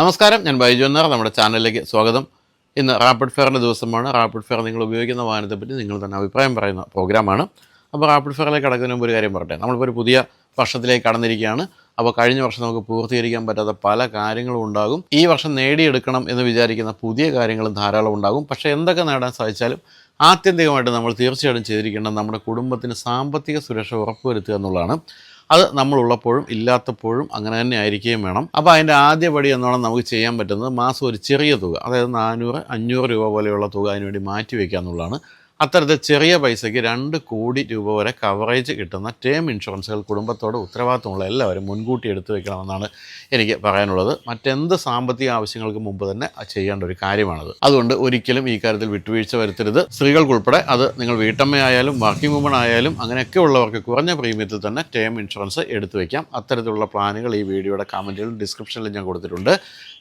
നമസ്കാരം ഞാൻ ബൈജു എന്നാർ നമ്മുടെ ചാനലിലേക്ക് സ്വാഗതം. ഇന്ന് റാപ്പിഡ് ഫെയറിന്റെ ദിവസമാണ്. റാപ്പിഡ് ഫെയർ നിങ്ങൾ ഉപയോഗിക്കുന്ന വാഹനത്തെപ്പറ്റി നിങ്ങൾ തന്നെ അഭിപ്രായം പറയുന്ന പ്രോഗ്രാമാണ്. അപ്പോൾ റാപ്പിഡ് ഫെയറിലേക്ക് കടക്കുന്നതിന് മുമ്പ് ഒരു കാര്യം പറയട്ടെ. നമ്മളിപ്പോൾ ഒരു പുതിയ വർഷത്തിലേക്ക് കടന്നിരിക്കുകയാണ്. അപ്പോൾ കഴിഞ്ഞ വർഷം നമുക്ക് പൂർത്തീകരിക്കാൻ പറ്റാത്ത പല കാര്യങ്ങളും ഉണ്ടാകും. ഈ വർഷം നേടിയെടുക്കണം എന്ന് വിചാരിക്കുന്ന പുതിയ കാര്യങ്ങളും ധാരാളം ഉണ്ടാകും. പക്ഷേ എന്തൊക്കെ നേടാൻ സാധിച്ചാലും ആത്യന്തികമായിട്ട് നമ്മൾ തീർച്ചയായിട്ടും ചെയ്തിരിക്കേണ്ടത് നമ്മുടെ കുടുംബത്തിന് സാമ്പത്തിക സുരക്ഷ ഉറപ്പുവരുത്തുക എന്നുള്ളതാണ്. അത് നമ്മളുള്ളപ്പോഴും ഇല്ലാത്തപ്പോഴും അങ്ങനെ തന്നെ ആയിരിക്കുകയും വേണം. അപ്പോൾ അതിന്റെ ആദ്യപടി എന്നോണം നമുക്ക് ചെയ്യാൻ പറ്റുന്നത് മാസം ഒരു ചെറിയ തുക അതായത് നാനൂറ് അഞ്ഞൂറ് രൂപ പോലെയുള്ള തുക അതിനുവേണ്ടി മാറ്റി വയ്ക്കുക എന്നുള്ളതാണ് അത്തരത്തിൽ ചെറിയ പൈസയ്ക്ക് രണ്ട് കോടി രൂപ വരെ കവറേജ് കിട്ടുന്ന ടേം ഇൻഷുറൻസുകൾ കുടുംബത്തോട് ഉത്തരവാദിത്തമുള്ള എല്ലാവരും മുൻകൂട്ടി എടുത്തു വെക്കണമെന്നാണ് എനിക്ക് പറയാനുള്ളത്. മറ്റെന്ത് സാമ്പത്തിക ആവശ്യങ്ങൾക്ക് മുമ്പ് തന്നെ ചെയ്യേണ്ട ഒരു കാര്യമാണത്. അതുകൊണ്ട് ഒരിക്കലും ഈ കാര്യത്തിൽ വിട്ടുവീഴ്ച വരുത്തരുത്. സ്ത്രീകൾക്കുൾപ്പെടെ അത് നിങ്ങൾ വീട്ടമ്മയായാലും വർക്കിംഗ് വുമൺ ആയാലും അങ്ങനെയൊക്കെ ഉള്ളവർക്ക് കുറഞ്ഞ പ്രീമിയത്തിൽ തന്നെ ടേം ഇൻഷുറൻസ് എടുത്തു വയ്ക്കാം അത്തരത്തിലുള്ള പ്ലാനുകൾ ഈ വീഡിയോയുടെ കമന്റിലും ഡിസ്ക്രിപ്ഷനിലും ഞാൻ കൊടുത്തിട്ടുണ്ട്.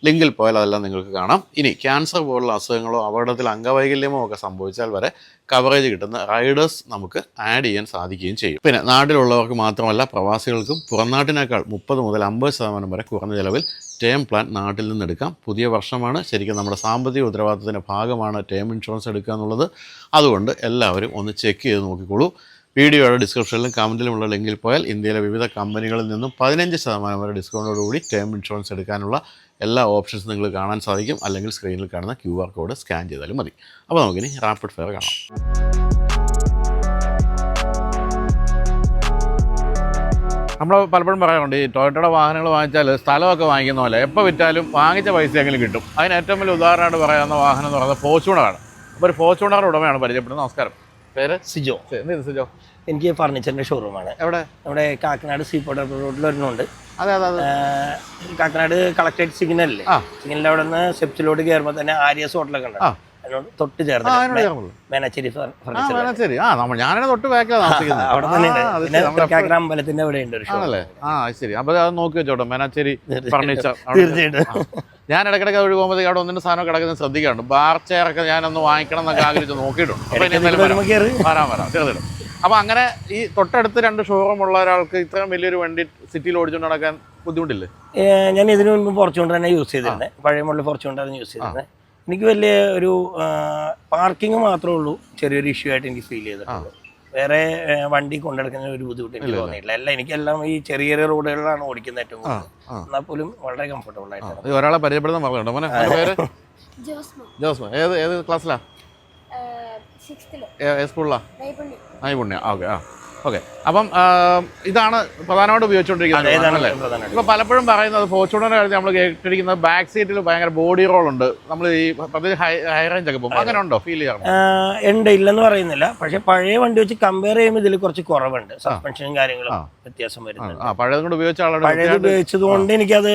ലിങ്കിൽ പോയാൽ അതെല്ലാം നിങ്ങൾക്ക് കാണാം. ഇനി ക്യാൻസർ പോലുള്ള അസുഖങ്ങളോ അപകടത്തിൽ അംഗവൈകല്യമോ ഒക്കെ സംഭവിച്ചാൽ വരെ കവറേജ് കിട്ടുന്ന റൈഡേഴ്സ് നമുക്ക് ആഡ് ചെയ്യാൻ സാധിക്കുകയും ചെയ്യും. പിന്നെ നാട്ടിലുള്ളവർക്ക് മാത്രമല്ല പ്രവാസികൾക്കും പുറംനാട്ടിനേക്കാൾ മുപ്പത് മുതൽ അമ്പത് ശതമാനം വരെ കുറഞ്ഞ ചിലവിൽ ടേം പ്ലാൻ നാട്ടിൽ നിന്ന് എടുക്കാം. പുതിയ വർഷമാണ്. ശരിക്കും നമ്മുടെ സാമ്പത്തിക ഉത്തരവാദിത്തത്തിന്റെ ഭാഗമാണ് ടേം ഇൻഷുറൻസ് എടുക്കുക എന്നുള്ളത്. അതുകൊണ്ട് എല്ലാവരും ഒന്ന് ചെക്ക് ചെയ്ത് നോക്കിക്കോളൂ. വീഡിയോയുടെ ഡിസ്ക്രിപ്ഷനിലും കമന്റിലുമുള്ള ലിങ്കിൽ പോയാൽ ഇന്ത്യയിലെ വിവിധ കമ്പനികളിൽ നിന്നും പതിനഞ്ച് ശതമാനം വരെ ഡിസ്കൗണ്ടോടുകൂടി ടേം ഇൻഷുറൻസ് എടുക്കാനുള്ള എല്ലാ ഓപ്ഷൻസും നിങ്ങൾ കാണാൻ സാധിക്കും. അല്ലെങ്കിൽ സ്ക്രീനിൽ കാണുന്ന ക്യു ആർ കോഡ് സ്കാൻ ചെയ്താലും മതി. അപ്പോൾ നമുക്കിനി റാപ്പിഡ് ഫയർ കാണാം. നമ്മൾ പലപ്പോഴും പറയാറുണ്ട് ഈ ടൊയോട്ടയുടെ വാഹനങ്ങൾ വാങ്ങിച്ചാൽ സ്ഥലമൊക്കെ വാങ്ങിക്കുന്ന പോലെ എപ്പോൾ വിറ്റാലും വാങ്ങിച്ച പൈസയെങ്കിലും കിട്ടും. അതിന് ഏറ്റവും വലിയ ഉദാഹരണമായിട്ട് പറയാവുന്ന വാഹനം എന്ന് പറയുന്നത് ഫോർച്യൂണറാണ്. അപ്പോൾ ഒരു ഫോർച്യൂണറുടമയാണ് പരിചയപ്പെടുന്നത്. നമസ്കാരം. പേര്? സിജോ. എന്ത് സിജോ? എനിക്ക് ഫർണിച്ചറിന്റെ ഷോറൂമാണ് എവിടെ? നമ്മുടെ കാക്കനാട് സീപോർട്ട് റോഡിൽ ഒരെണ്ണമുണ്ട് അതെ അതെ അതെ. കാക്കനാട് കളക്ടറേറ്റ് സിഗ്നലില്ലേ സിഗ്നലിൽ സിഗ്നലിന്റെ അവിടെ നിന്ന് സെപ്റ്റിലോട്ട് കയറുമ്പോൾ തന്നെ ആര്യസ് ഹോട്ടലൊക്കെ ഉണ്ട്. തൊട്ട് ചേർന്ന് മേനാച്ചേരി ആ നമ്മൾ ഞാനാണ് തൊട്ട് ബാക്കിലാണ് താമസിക്കുന്നത്. അവിടെ തന്നെ അമ്പലത്തിന്റെ അവിടെ ഉണ്ട് ആണല്ലേ? ആ അത് ശരി. അപ്പോൾ അത് നോക്കി വെച്ചോട്ടോ. മേനാച്ചേരി ഫർണിച്ചർ തീർച്ചയായിട്ടും. ഞാൻ ഇടയ്ക്കിടയ്ക്ക് അവിടെ പോകുമ്പോൾ അവിടെ ഒന്നിന്റെ സാധനം കിടക്കുന്നത് ശ്രദ്ധിക്കാറുണ്ട്. ബാർ ചെയറൊക്കെ ഞാനൊന്ന് വാങ്ങിക്കണം എന്നൊക്കെ ആഗ്രഹിച്ച് നോക്കിയിട്ടുണ്ട്. വരാം. വരാം ചെറുതിടും. അപ്പോൾ അങ്ങനെ ഈ തൊട്ടടുത്ത് രണ്ട് ഷോറൂം ഉള്ള ഒരാൾക്ക് ഇത്രയും വലിയൊരു വണ്ടി സിറ്റിയിൽ ഓടിച്ചുകൊണ്ട് നടക്കാൻ ബുദ്ധിമുട്ടില്ലേ? ഞാൻ ഇതിനു മുൻപ് ഫോർച്യൂണർ തന്നെ യൂസ് ചെയ്തിരുന്നത് പഴയ മോഡൽ ഫോർച്യൂണർ യൂസ് ചെയ്തിരുന്നത് എനിക്ക് വലിയ ഒരു പാർക്കിംഗ് മാത്രമേ ഉള്ളൂ. ചെറിയൊരു ഇഷ്യൂ ആയിട്ട് എനിക്ക് ഫീൽ ചെയ്തിട്ടുള്ളൂ. വേറെ വണ്ടി കൊണ്ടെടുക്കുന്ന ഒരു ബുദ്ധിമുട്ട് എനിക്ക് തോന്നിയിട്ടില്ല. അല്ല എനിക്കെല്ലാം ഈ ചെറിയ ചെറിയ റോഡുകളിലാണ് ഓടിക്കുന്നത് ഏറ്റവും കൂടുതൽ. എന്നാൽ പോലും വളരെ കംഫർട്ടബിൾ ആയിട്ട് ഒരാളെ പരിചയപ്പെടുന്ന പറഞ്ഞുണ്ടോ മോനെ പേര്? ജോസ്മോ. ഏത് ഏത് ക്ലാസ്സിലാ സ്കൂളിലാ നൈപുണ്യ. ഓക്കെ ആ. ഓക്കെ. അപ്പം ഇതാണ് പ്രധാനമായിട്ട് ഉപയോഗിച്ചുകൊണ്ടിരിക്കുന്നത്. അതേതാണ് ഇപ്പൊ പലപ്പോഴും പറയുന്നത് ഫോർച്യൂണറിന്റെ കഴിഞ്ഞ് നമ്മൾ കേട്ടിരിക്കുന്നത് ബാക്ക് സീറ്റിൽ ഭയങ്കര ബോഡി റോൾ ഉണ്ട്. നമ്മൾ ഈ പ്രത്യേകിച്ച് ഹൈ ഹൈ റേഞ്ച് ഒക്കെ പോകും അങ്ങനെ ഉണ്ടോ? ഫീൽ ചെയ്യാറുണ്ടോ? ഉണ്ട് ഇല്ലെന്ന് പറയുന്നില്ല. പക്ഷേ പഴയ വണ്ടി വെച്ച് കമ്പയർ ചെയ്യുമ്പോൾ ഇതിൽ കുറച്ച് കുറവുണ്ട്. സസ്പെൻഷനും കാര്യങ്ങളും. വ്യത്യാസം വരുന്നുണ്ട്. പഴയതും കൊണ്ട് ഉപയോഗിച്ച ആളാണ് പഴയത് ഉപയോഗിച്ചത് കൊണ്ട് എനിക്കത്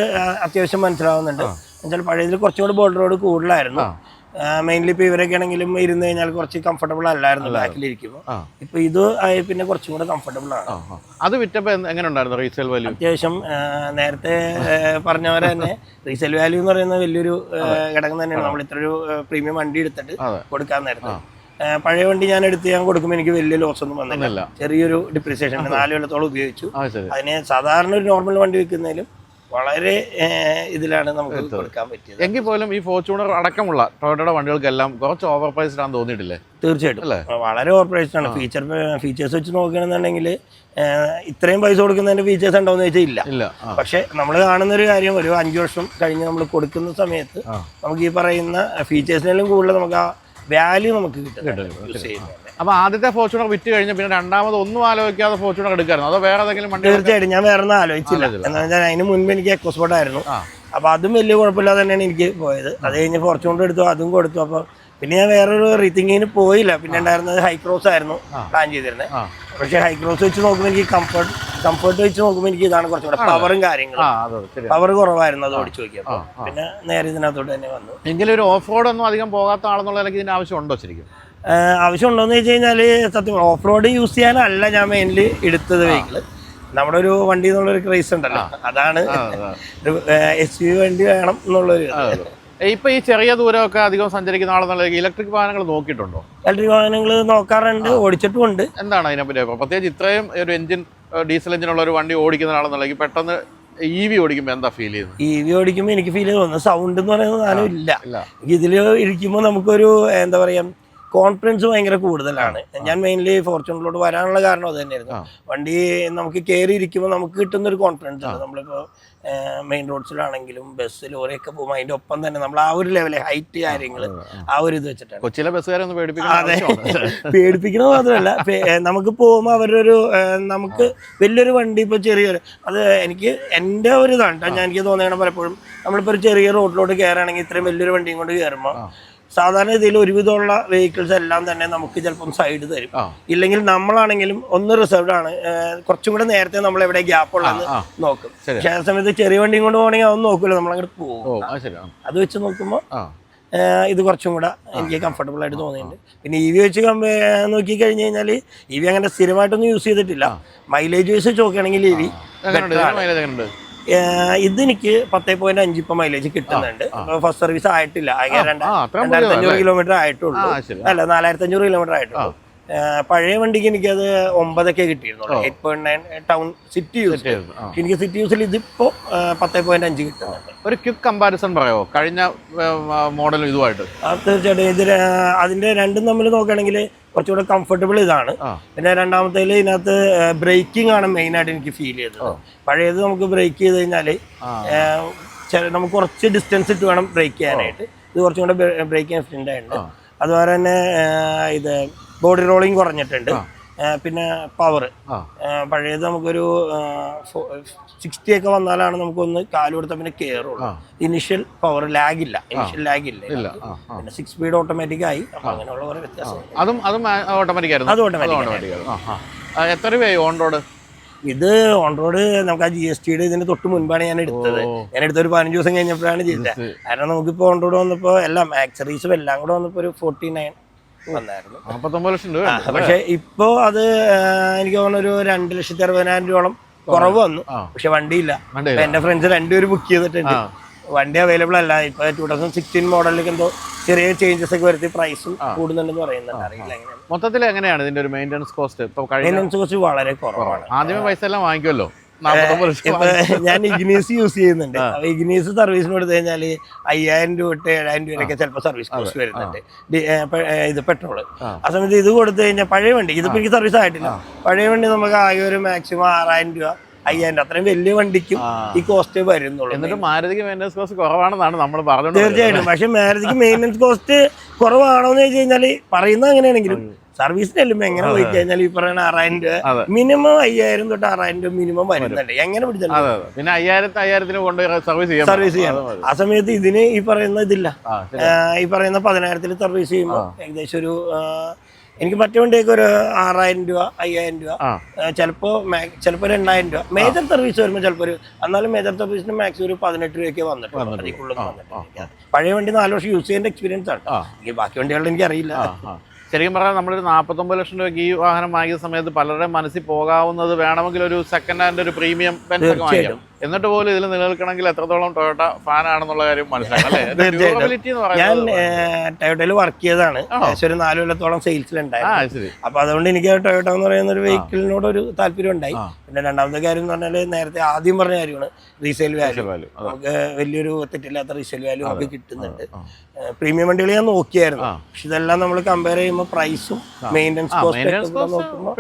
അത്യാവശ്യം മനസ്സിലാവുന്നുണ്ട്. എന്നുവെച്ചാൽ പഴയതിൽ കുറച്ചുകൂടി കൂടി ബോർഡർ റോഡ് കൂടുതലായിരുന്നു. മെയിൻലി ഇപ്പൊ ഇവരൊക്കെ ആണെങ്കിലും ഇരുന്ന് കഴിഞ്ഞാൽ കുറച്ച് കംഫർട്ടബിൾ അല്ലായിരുന്നു ബാക്കിലിരിക്കുമ്പോൾ ആ. ഇപ്പൊ ഇത് ആയി പിന്നെ കുറച്ചും കൂടെ കംഫർട്ടബിൾ ആണ്. അത് വിറ്റപ്പോ എങ്ങനെ ഉണ്ടായിരുന്നു റീസെയിൽ വാല്യൂ അത്യാവശ്യം നേരത്തെ പറഞ്ഞ പോലെ തന്നെ റീസെയിൽ വാല്യൂ എന്ന് പറയുന്ന വലിയൊരു ഘടകം തന്നെയാണ്. നമ്മൾ ഇത്ര ഒരു പ്രീമിയം വണ്ടി എടുത്തിട്ട് കൊടുക്കാൻ നേരത്തെ. പഴയ വണ്ടി ഞാൻ എടുത്ത് ഞാൻ കൊടുക്കുമ്പോൾ എനിക്ക് വലിയ ലോസ് ഒന്നും വന്നില്ല. ചെറിയൊരു ഡിപ്രിസിയേഷൻ നാല് കൊല്ലത്തോളം ഉപയോഗിച്ചു. അതിന് സാധാരണ ഒരു നോർമൽ വണ്ടി വെക്കുന്നതിലും വളരെ ഇതിലാണ് നമുക്ക് കൊടുക്കാൻ പറ്റിയത്. എങ്കിൽ പോലും ഈ ഫോർച്യൂണർ അടക്കമുള്ള ടൊയോട്ടയുടെ വണ്ടികൾക്കെല്ലാം കുറച്ച് ഓവർ പ്രൈസ്ഡ് ആണെന്ന് തോന്നിയിട്ടില്ലേ തീർച്ചയായിട്ടും? വളരെ ഓവർപ്രൈസ്ഡ് ആണ് ഫീച്ചർ ഫീച്ചേഴ്സ് വെച്ച് നോക്കുകയാണെന്നുണ്ടെങ്കിൽ ഇത്രയും പൈസ കൊടുക്കുന്നതിന്റെ ഫീച്ചേഴ്സ് ഉണ്ടോ എന്ന് ചോദിച്ചാൽ ഇല്ല. ഇല്ല പക്ഷെ നമ്മൾ കാണുന്ന ഒരു കാര്യം ഒരു അഞ്ചു വർഷം കഴിഞ്ഞ് നമ്മൾ കൊടുക്കുന്ന സമയത്ത് നമുക്ക് ഈ പറയുന്ന ഫീച്ചേഴ്സിനെല്ലാം കൂടുതൽ നമുക്ക് ആ വാല്യൂ നമുക്ക് കിട്ടും. യൂസ് ചെയ്യുന്നത് അപ്പൊ ആദ്യത്തെ ഫോർച്യൂണർ വിറ്റ് കഴിഞ്ഞ പിന്നെ രണ്ടാമത് ഒന്നും ആലോചിക്കാതെ ഫോർച്യൂണർ എടുക്കായിരുന്നു. അതോ വേറെ ഏതെങ്കിലും വണ്ടി തീർച്ചയായിട്ടും ഞാൻ വേറെ ഒന്നും ആലോചിച്ചില്ല. എന്ന് വെച്ചാൽ അതിന് മുൻപ് എനിക്ക് എക്കോസ്പോർട്ട് ആയിരുന്നു. അപ്പൊ അതും വലിയ കുഴപ്പമില്ലാതെ തന്നെയാണ് എനിക്ക് പോയത്. അത് കഴിഞ്ഞ് ഫോർച്യൂണർ എടുത്തു അതും കൊടുത്തു. അപ്പൊ പിന്നെ ഞാൻ വേറൊരു റീത്തിങ്ങിന് പോയില്ല. പിന്നെ ഉണ്ടായിരുന്നത് ഹൈക്രോസ് ആയിരുന്നു പ്ലാൻ ചെയ്തിരുന്നത് പക്ഷെ ഹൈക്രോസ് വെച്ച് നോക്കുമ്പോൾ എനിക്ക് കംഫർട്ട് കംഫർട്ട് വെച്ച് നോക്കുമ്പോൾ എനിക്ക് ഇതാണ് കുറച്ചും കൂടെ പവറും കാര്യങ്ങളും. പവർ കുറവായിരുന്നു അത് ഓടിച്ചു നോക്കിയപ്പോൾ. പിന്നെ നേരെ ഇതിനകത്തോട്ട് തന്നെ വന്നു. എങ്കിലും ഒരു ഓഫ് റോഡ് ഒന്നും അധികം പോകാത്ത ആളെന്നുള്ള എനിക്ക് ഇതിന്റെ ആവശ്യമുണ്ടോ ശരിക്കും? ആവശ്യമുണ്ടോ എന്ന് വെച്ച് കഴിഞ്ഞാൽ സത്യം ഓഫ് റോഡ് യൂസ് ചെയ്യാനല്ല ഞാൻ മെയിൻലി എടുത്തത് വെഹിക്കിൾ നമ്മുടെ ഒരു വണ്ടി എന്നുള്ളൊരു ക്രൈസ് ഉണ്ടല്ലോ. അതാണ് എസ് യു വണ്ടി വേണം എന്നുള്ളൊരു ഇപ്പൊ ഈ ചെറിയ ദൂരമൊക്കെ അധികം സഞ്ചരിക്കുന്ന ആളെന്നുള്ള ഇലക്ട്രിക് വാഹനങ്ങൾ നോക്കിയിട്ടുണ്ടോ? ഇലക്ട്രിക് വാഹനങ്ങൾ നോക്കാറുണ്ട് ഓടിച്ചിട്ടുമുണ്ട്. എന്താണ് അതിനെപ്പറ്റി അഭിപ്രായം? പ്രത്യേകിച്ച് ഇത്രയും ഒരു എഞ്ചിൻ ഡീസൽ എഞ്ചിനുള്ള ഒരു വണ്ടി ഓടിക്കുന്ന ആളെന്നുണ്ടെങ്കിൽ പെട്ടെന്ന് ഇ വി ഓടിക്കുമ്പോൾ എന്താ ഫീൽ ചെയ്യുന്നത്? ഇ വി ഓടിക്കുമ്പോൾ എനിക്ക് ഫീൽ ചെയ്യുന്നത് സൗണ്ട് എന്ന് പറയുന്ന സാധനം ഇല്ല. ഇതിൽ ഇതിൽ ഇരിക്കുമ്പോൾ നമുക്കൊരു എന്താ പറയാ കോൺഫിഡൻസ് ഭയങ്കര കൂടുതലാണ്. ഞാൻ മെയിൻലി ഫോർച്യൂണറിലോട്ട് വരാനുള്ള കാരണം അത് തന്നെയായിരുന്നു. വണ്ടി നമുക്ക് കയറി ഇരിക്കുമ്പോൾ നമുക്ക് കിട്ടുന്ന ഒരു കോൺഫിഡൻസ് ആണ് നമ്മളിപ്പോൾ മെയിൻ റോഡ്സിലാണെങ്കിലും ബസ് ലോറിയൊക്കെ പോകുമ്പോൾ അതിന്റെ ഒപ്പം തന്നെ നമ്മൾ ആ ഒരു ലെവലെ ഹൈറ്റ് കാര്യങ്ങൾ ആ ഒരു ഇത് വെച്ചിട്ടാണ്. കൊച്ചിയിലെ ബസ്സുകാരെ ഒന്ന് പേടിപ്പിക്കാൻ അതെ. ആവശ്യമാണ്. മാത്രമല്ല നമുക്ക് പോകുമ്പോൾ അവരുടെ ഒരു നമുക്ക് വലിയൊരു വണ്ടി ഇപ്പോൾ ചെറിയൊരു അത് എനിക്ക് എന്റെ ഒരു ഇതാണ്. ഞാൻ എനിക്ക് തോന്നിയാണ് പലപ്പോഴും നമ്മളിപ്പോൾ ഒരു ചെറിയ റോഡിലോട്ട് കയറുകയാണെങ്കിൽ ഇത്രയും വലിയൊരു വണ്ടിയും കൊണ്ട് കയറുമ്പോൾ സാധാരണ ഇതിൽ ഒരുവിധമുള്ള വെഹിക്കിൾസ് എല്ലാം തന്നെ നമുക്ക് ചിലപ്പം സൈഡ് തരും. ഇല്ലെങ്കിൽ നമ്മളാണെങ്കിലും ഒന്ന് റിസർവ്ഡ് ആണ്. കുറച്ചും കൂടെ നേരത്തെ നമ്മൾ എവിടെ ഗ്യാപ്പ് ഉള്ളതെന്ന് നോക്കും. പക്ഷെ ആ സമയത്ത് ചെറിയ വണ്ടിയും കൊണ്ട് പോകണമെങ്കിൽ അതൊന്നും നോക്കില്ല നമ്മളങ്ങോട്ട് പോകും അത്. വെച്ച് നോക്കുമ്പോൾ ഇത് കുറച്ചും കൂടെ എനിക്ക് കംഫർട്ടബിൾ ആയിട്ട് തോന്നിയിട്ടുണ്ട്. പിന്നെ ഇ വി വെച്ച് നോക്കി കഴിഞ്ഞു കഴിഞ്ഞാൽ ഇ വി അങ്ങനെ സ്ഥിരമായിട്ടൊന്നും യൂസ് ചെയ്തിട്ടില്ല. മൈലേജ് വെച്ച് നോക്കുകയാണെങ്കിൽ ഇ വി ഇതെനിക്ക് പത്തേ പോയിന്റ് അഞ്ച് ഇപ്പൊ മൈലേജ് കിട്ടുന്നുണ്ട്. ഫസ്റ്റ് സർവീസ് ആയിട്ടില്ല. രണ്ടായിരത്തി അഞ്ഞൂറ്? കിലോമീറ്റർ ആയിട്ടുള്ളൂ. അല്ല നാലായിരത്തി അഞ്ഞൂറ് കിലോമീറ്റർ ആയിട്ടുള്ളൂ പഴയ വണ്ടിക്ക് എനിക്കത് ഒമ്പതൊക്കെ കിട്ടിയിരുന്നുള്ളൂ. Eight point nine town city use. എനിക്ക് സിറ്റി യൂസിൽ ഇതിപ്പോ പത്ത് പോയിന്റ് അഞ്ച് കിട്ടുന്നുണ്ട്. ഒരു ക്വിക്ക് കമ്പാരിസൺ പറയാമോ കഴിഞ്ഞ മോഡലും ഇതുമായിട്ട്. തീർച്ചയായിട്ടും. ഇത് അതിന്റെ രണ്ടും തമ്മിൽ നോക്കുകയാണെങ്കിൽ കുറച്ചുകൂടെ കംഫർട്ടബിൾ ഇതാണ്. പിന്നെ രണ്ടാമത്തേൽ ഇതിനകത്ത് ബ്രേക്കിംഗ് ആണ് മെയിൻ ആയിട്ട് എനിക്ക് ഫീൽ ചെയ്തത്. പഴയത് നമുക്ക് ബ്രേക്ക് ചെയ്ത് കഴിഞ്ഞാൽ നമുക്ക് കുറച്ച് ഡിസ്റ്റൻസ് ഇട്ട് വേണം ബ്രേക്ക് ചെയ്യാനായിട്ട്. ഇത് കുറച്ചും കൂടെ ബ്രേക്ക് ചെയ്യാൻ ഫ്രണ്ട് ആയിട്ടുണ്ട് അതുപോലെ തന്നെ ഇത് ബോഡി റോളിംഗ് കുറഞ്ഞിട്ടുണ്ട്. പിന്നെ പവർ പഴയത് നമുക്കൊരു സിക്സ്റ്റി ഒക്കെ വന്നാലാണ് നമുക്കൊന്ന് കാൽ കൊടുത്താൽ പിന്നെ കയറുള്ളൂ ഇനിഷ്യൽ പവർ ലാഗ് ഇല്ല. ഇനിഷ്യൽ ലാഗ് ഇല്ല. ഇല്ല. ഇതിനകത്ത്. ആ ആ. പിന്നെ സിക്സ് സ്പീഡ് ഓട്ടോമാറ്റിക് ആയി. അങ്ങനെയുള്ള കുറെ വ്യത്യാസം അതും അതും ഓട്ടോമാറ്റിക് ആയിരുന്നു. അത് automatic automatic ആയിരുന്നു. ആ, ആ. ആ, എത്ര രൂപയായി ഓൺ റോഡ് ഇത് ഓൺ റോഡ് നമുക്ക് ആ ജി എസ് ടിയുടെ ഇതിന് തൊട്ട് മുൻപാണ് ഞാൻ എടുത്തത്. ഞാൻ എടുത്ത ഒരു പതിനഞ്ച് ദിവസം കഴിഞ്ഞപ്പോഴാണ് ചെയ്തത്. കാരണം നമുക്കിപ്പോൾ ഓൺ റോഡ് വന്നപ്പോൾ എല്ലാം ആക്സറീസും എല്ലാം കൂടെ വന്നപ്പോൾ ഒരു ഫോർട്ടി നയൻ വന്നായിരുന്നു. നാൽപ്പത്തൊമ്പത് ലക്ഷം രൂപ പക്ഷെ ഇപ്പോ അത് എനിക്ക് തോന്നുന്നു ഒരു രണ്ട് ലക്ഷത്തി അറുപതിനായിരം രൂപയോളം കുറവ് വന്നു. പക്ഷെ വണ്ടിയില്ല. എന്റെ ഫ്രണ്ട്സ് രണ്ടുപേര് ബുക്ക് ചെയ്തിട്ടുണ്ട്. വണ്ടി അവൈലബിൾ അല്ല. ഇപ്പൊ ടൂ തൗസൻഡ് സിക്സ്റ്റീൻ മോഡലിലേക്ക് എന്തോ ചെറിയ ചേഞ്ചസ് ഒക്കെ വരുത്തി പ്രൈസും കൂടുന്നുണ്ടെന്ന് പറയുന്നുണ്ട്. അറിയില്ല മൊത്തത്തിൽ എങ്ങനെയാണ്. ഇതിന്റെ ഒരു മെയിന്റനൻസ് കോസ്റ്റ് മെയിന്റനൻസ് കോസ്റ്റ് വളരെ കുറവാണ്. ആദ്യമേ പൈസ എല്ലാം വാങ്ങിക്കുമല്ലോ? ഞാൻ ഇഗ്നീസ് യൂസ് ചെയ്യുന്നുണ്ട്. അപ്പൊ ഇഗ്നീസ് സർവീസിന് കൊടുത്തു കഴിഞ്ഞാൽ അയ്യായിരം രൂപ തൊട്ട് ഏഴായിരം രൂപയൊക്കെ ചിലപ്പോൾ സർവീസ് കോസ്റ്റ് വരുന്നുണ്ട്. ഇത് പെട്രോൾ. ആ. സമയത്ത് ഇത് കൊടുത്തു കഴിഞ്ഞാൽ പഴയ വണ്ടി ഇതിപ്പോ എനിക്ക് സർവീസ് ആയിട്ടില്ല. പഴയ വണ്ടി നമുക്ക് ആകെ ഒരു മാക്സിമം ആറായിരം രൂപ അയ്യായിരം രൂപ. അത്രയും വലിയ വണ്ടിക്കും ഈ കോസ്റ്റ് വരുന്നുള്ളൂ എന്നിട്ട് മാരുതിക്ക് മെയിന്റനൻസ് കോസ്റ്റ് കുറവാണെന്നാണ് നമ്മൾ പറഞ്ഞത് തീർച്ചയായിട്ടും. പക്ഷെ മാരുതിക്ക് മെയിന്റനൻസ് കോസ്റ്റ് കുറവാണോ എന്ന് ചോദിച്ചു കഴിഞ്ഞാൽ പറയുന്നത് അങ്ങനെയാണെങ്കിലും സർവീസിന് ചെല്ലുമ്പോൾ എങ്ങനെ പോയി കഴിഞ്ഞാൽ ഈ പറയുന്ന ആറായിരം. രൂപ മിനിമം അയ്യായിരം തൊട്ട് ആറായിരം രൂപ മിനിമം വരുന്നുണ്ട്. എങ്ങനെ പിടിച്ചാലും പിന്നെ അയ്യായിരത്തി അയ്യായിരത്തിന് കൊണ്ട് സർവീസ് സർവീസ് ചെയ്യാം ആ സമയത്ത് ഇതിന് ഈ പറയുന്ന ഇതില്ല. ഈ പറയുന്ന പതിനായിരത്തിൽ സർവീസ് ചെയ്യുമ്പോൾ ഏകദേശം ഒരു എനിക്ക് മറ്റു വണ്ടിയൊക്കെ ഒരു ആറായിരം രൂപ അയ്യായിരം രൂപ. ചിലപ്പോൾ ചിലപ്പോൾ ചിലപ്പോ ചിലപ്പോ രണ്ടായിരം രൂപ. മേജർ സർവീസ് വരുമ്പോൾ ചിലപ്പോൾ ഒരു എന്നാലും മേജർ സർവീസിന് മാക്സിമം ഒരു പതിനെട്ട് രൂപയ്ക്ക് വന്നിട്ടുണ്ട്. അതിൽ പഴയ വണ്ടി നാല് വർഷം യൂസ് ചെയ്യേണ്ട എക്സ്പീരിയൻസ് ആണ്. ബാക്കി വണ്ടികളുടെ എനിക്ക് അറിയില്ല. ശരിക്കും പറഞ്ഞാൽ നമ്മളൊരു നാൽപ്പത്തൊമ്പത് ലക്ഷം രൂപയ്ക്ക് ഈ വാഹനം വാങ്ങിയ സമയത്ത് പലരുടെ മനസ്സിൽ പോകാവുന്നത് വേണമെങ്കിൽ ഒരു സെക്കൻഡ് ഹാൻഡ് ഒരു പ്രീമിയം ബെൻസ് ഒക്കെ വാങ്ങിക്കാം. എന്നിട്ട് പോലും ഇതിൽ നിലനിൽക്കണമെങ്കിൽ എത്രത്തോളം ടൊയോട്ട ഫാൻ ആണെന്നുള്ള കാര്യം മനസ്സിലാക്കാം ഞാൻ ടൊയോട്ടയിൽ വർക്ക് ചെയ്തതാണ്. ഒരു നാല് കൊല്ലത്തോളം സെയിൽസിലുണ്ടായി സെയിൽസിലുണ്ടായിരുന്നു അപ്പൊ അതുകൊണ്ട് എനിക്ക് ടൊയോട്ട എന്ന് പറയുന്ന ഒരു വെഹിക്കിളിനോട് ഒരു താല്പര്യം ഉണ്ടായി. പിന്നെ രണ്ടാമത്തെ കാര്യം എന്ന് പറഞ്ഞാൽ നേരത്തെ ആദ്യം പറഞ്ഞ കാര്യമാണ് റീസെയിൽ വാല്യൂ നമുക്ക് വലിയൊരു തെറ്റില്ലാത്ത റീസെയിൽ വാല്യൂ ഒക്കെ കിട്ടുന്നുണ്ട്. പ്രീമിയം വണ്ടികൾ ഞാൻ നോക്കിയായിരുന്നു. പക്ഷെ ഇതെല്ലാം നമ്മൾ കമ്പയർ ചെയ്യുമ്പോൾ പ്രൈസും മെയിന്റനൻസ് കോസ്റ്റും നോക്കുമ്പോൾ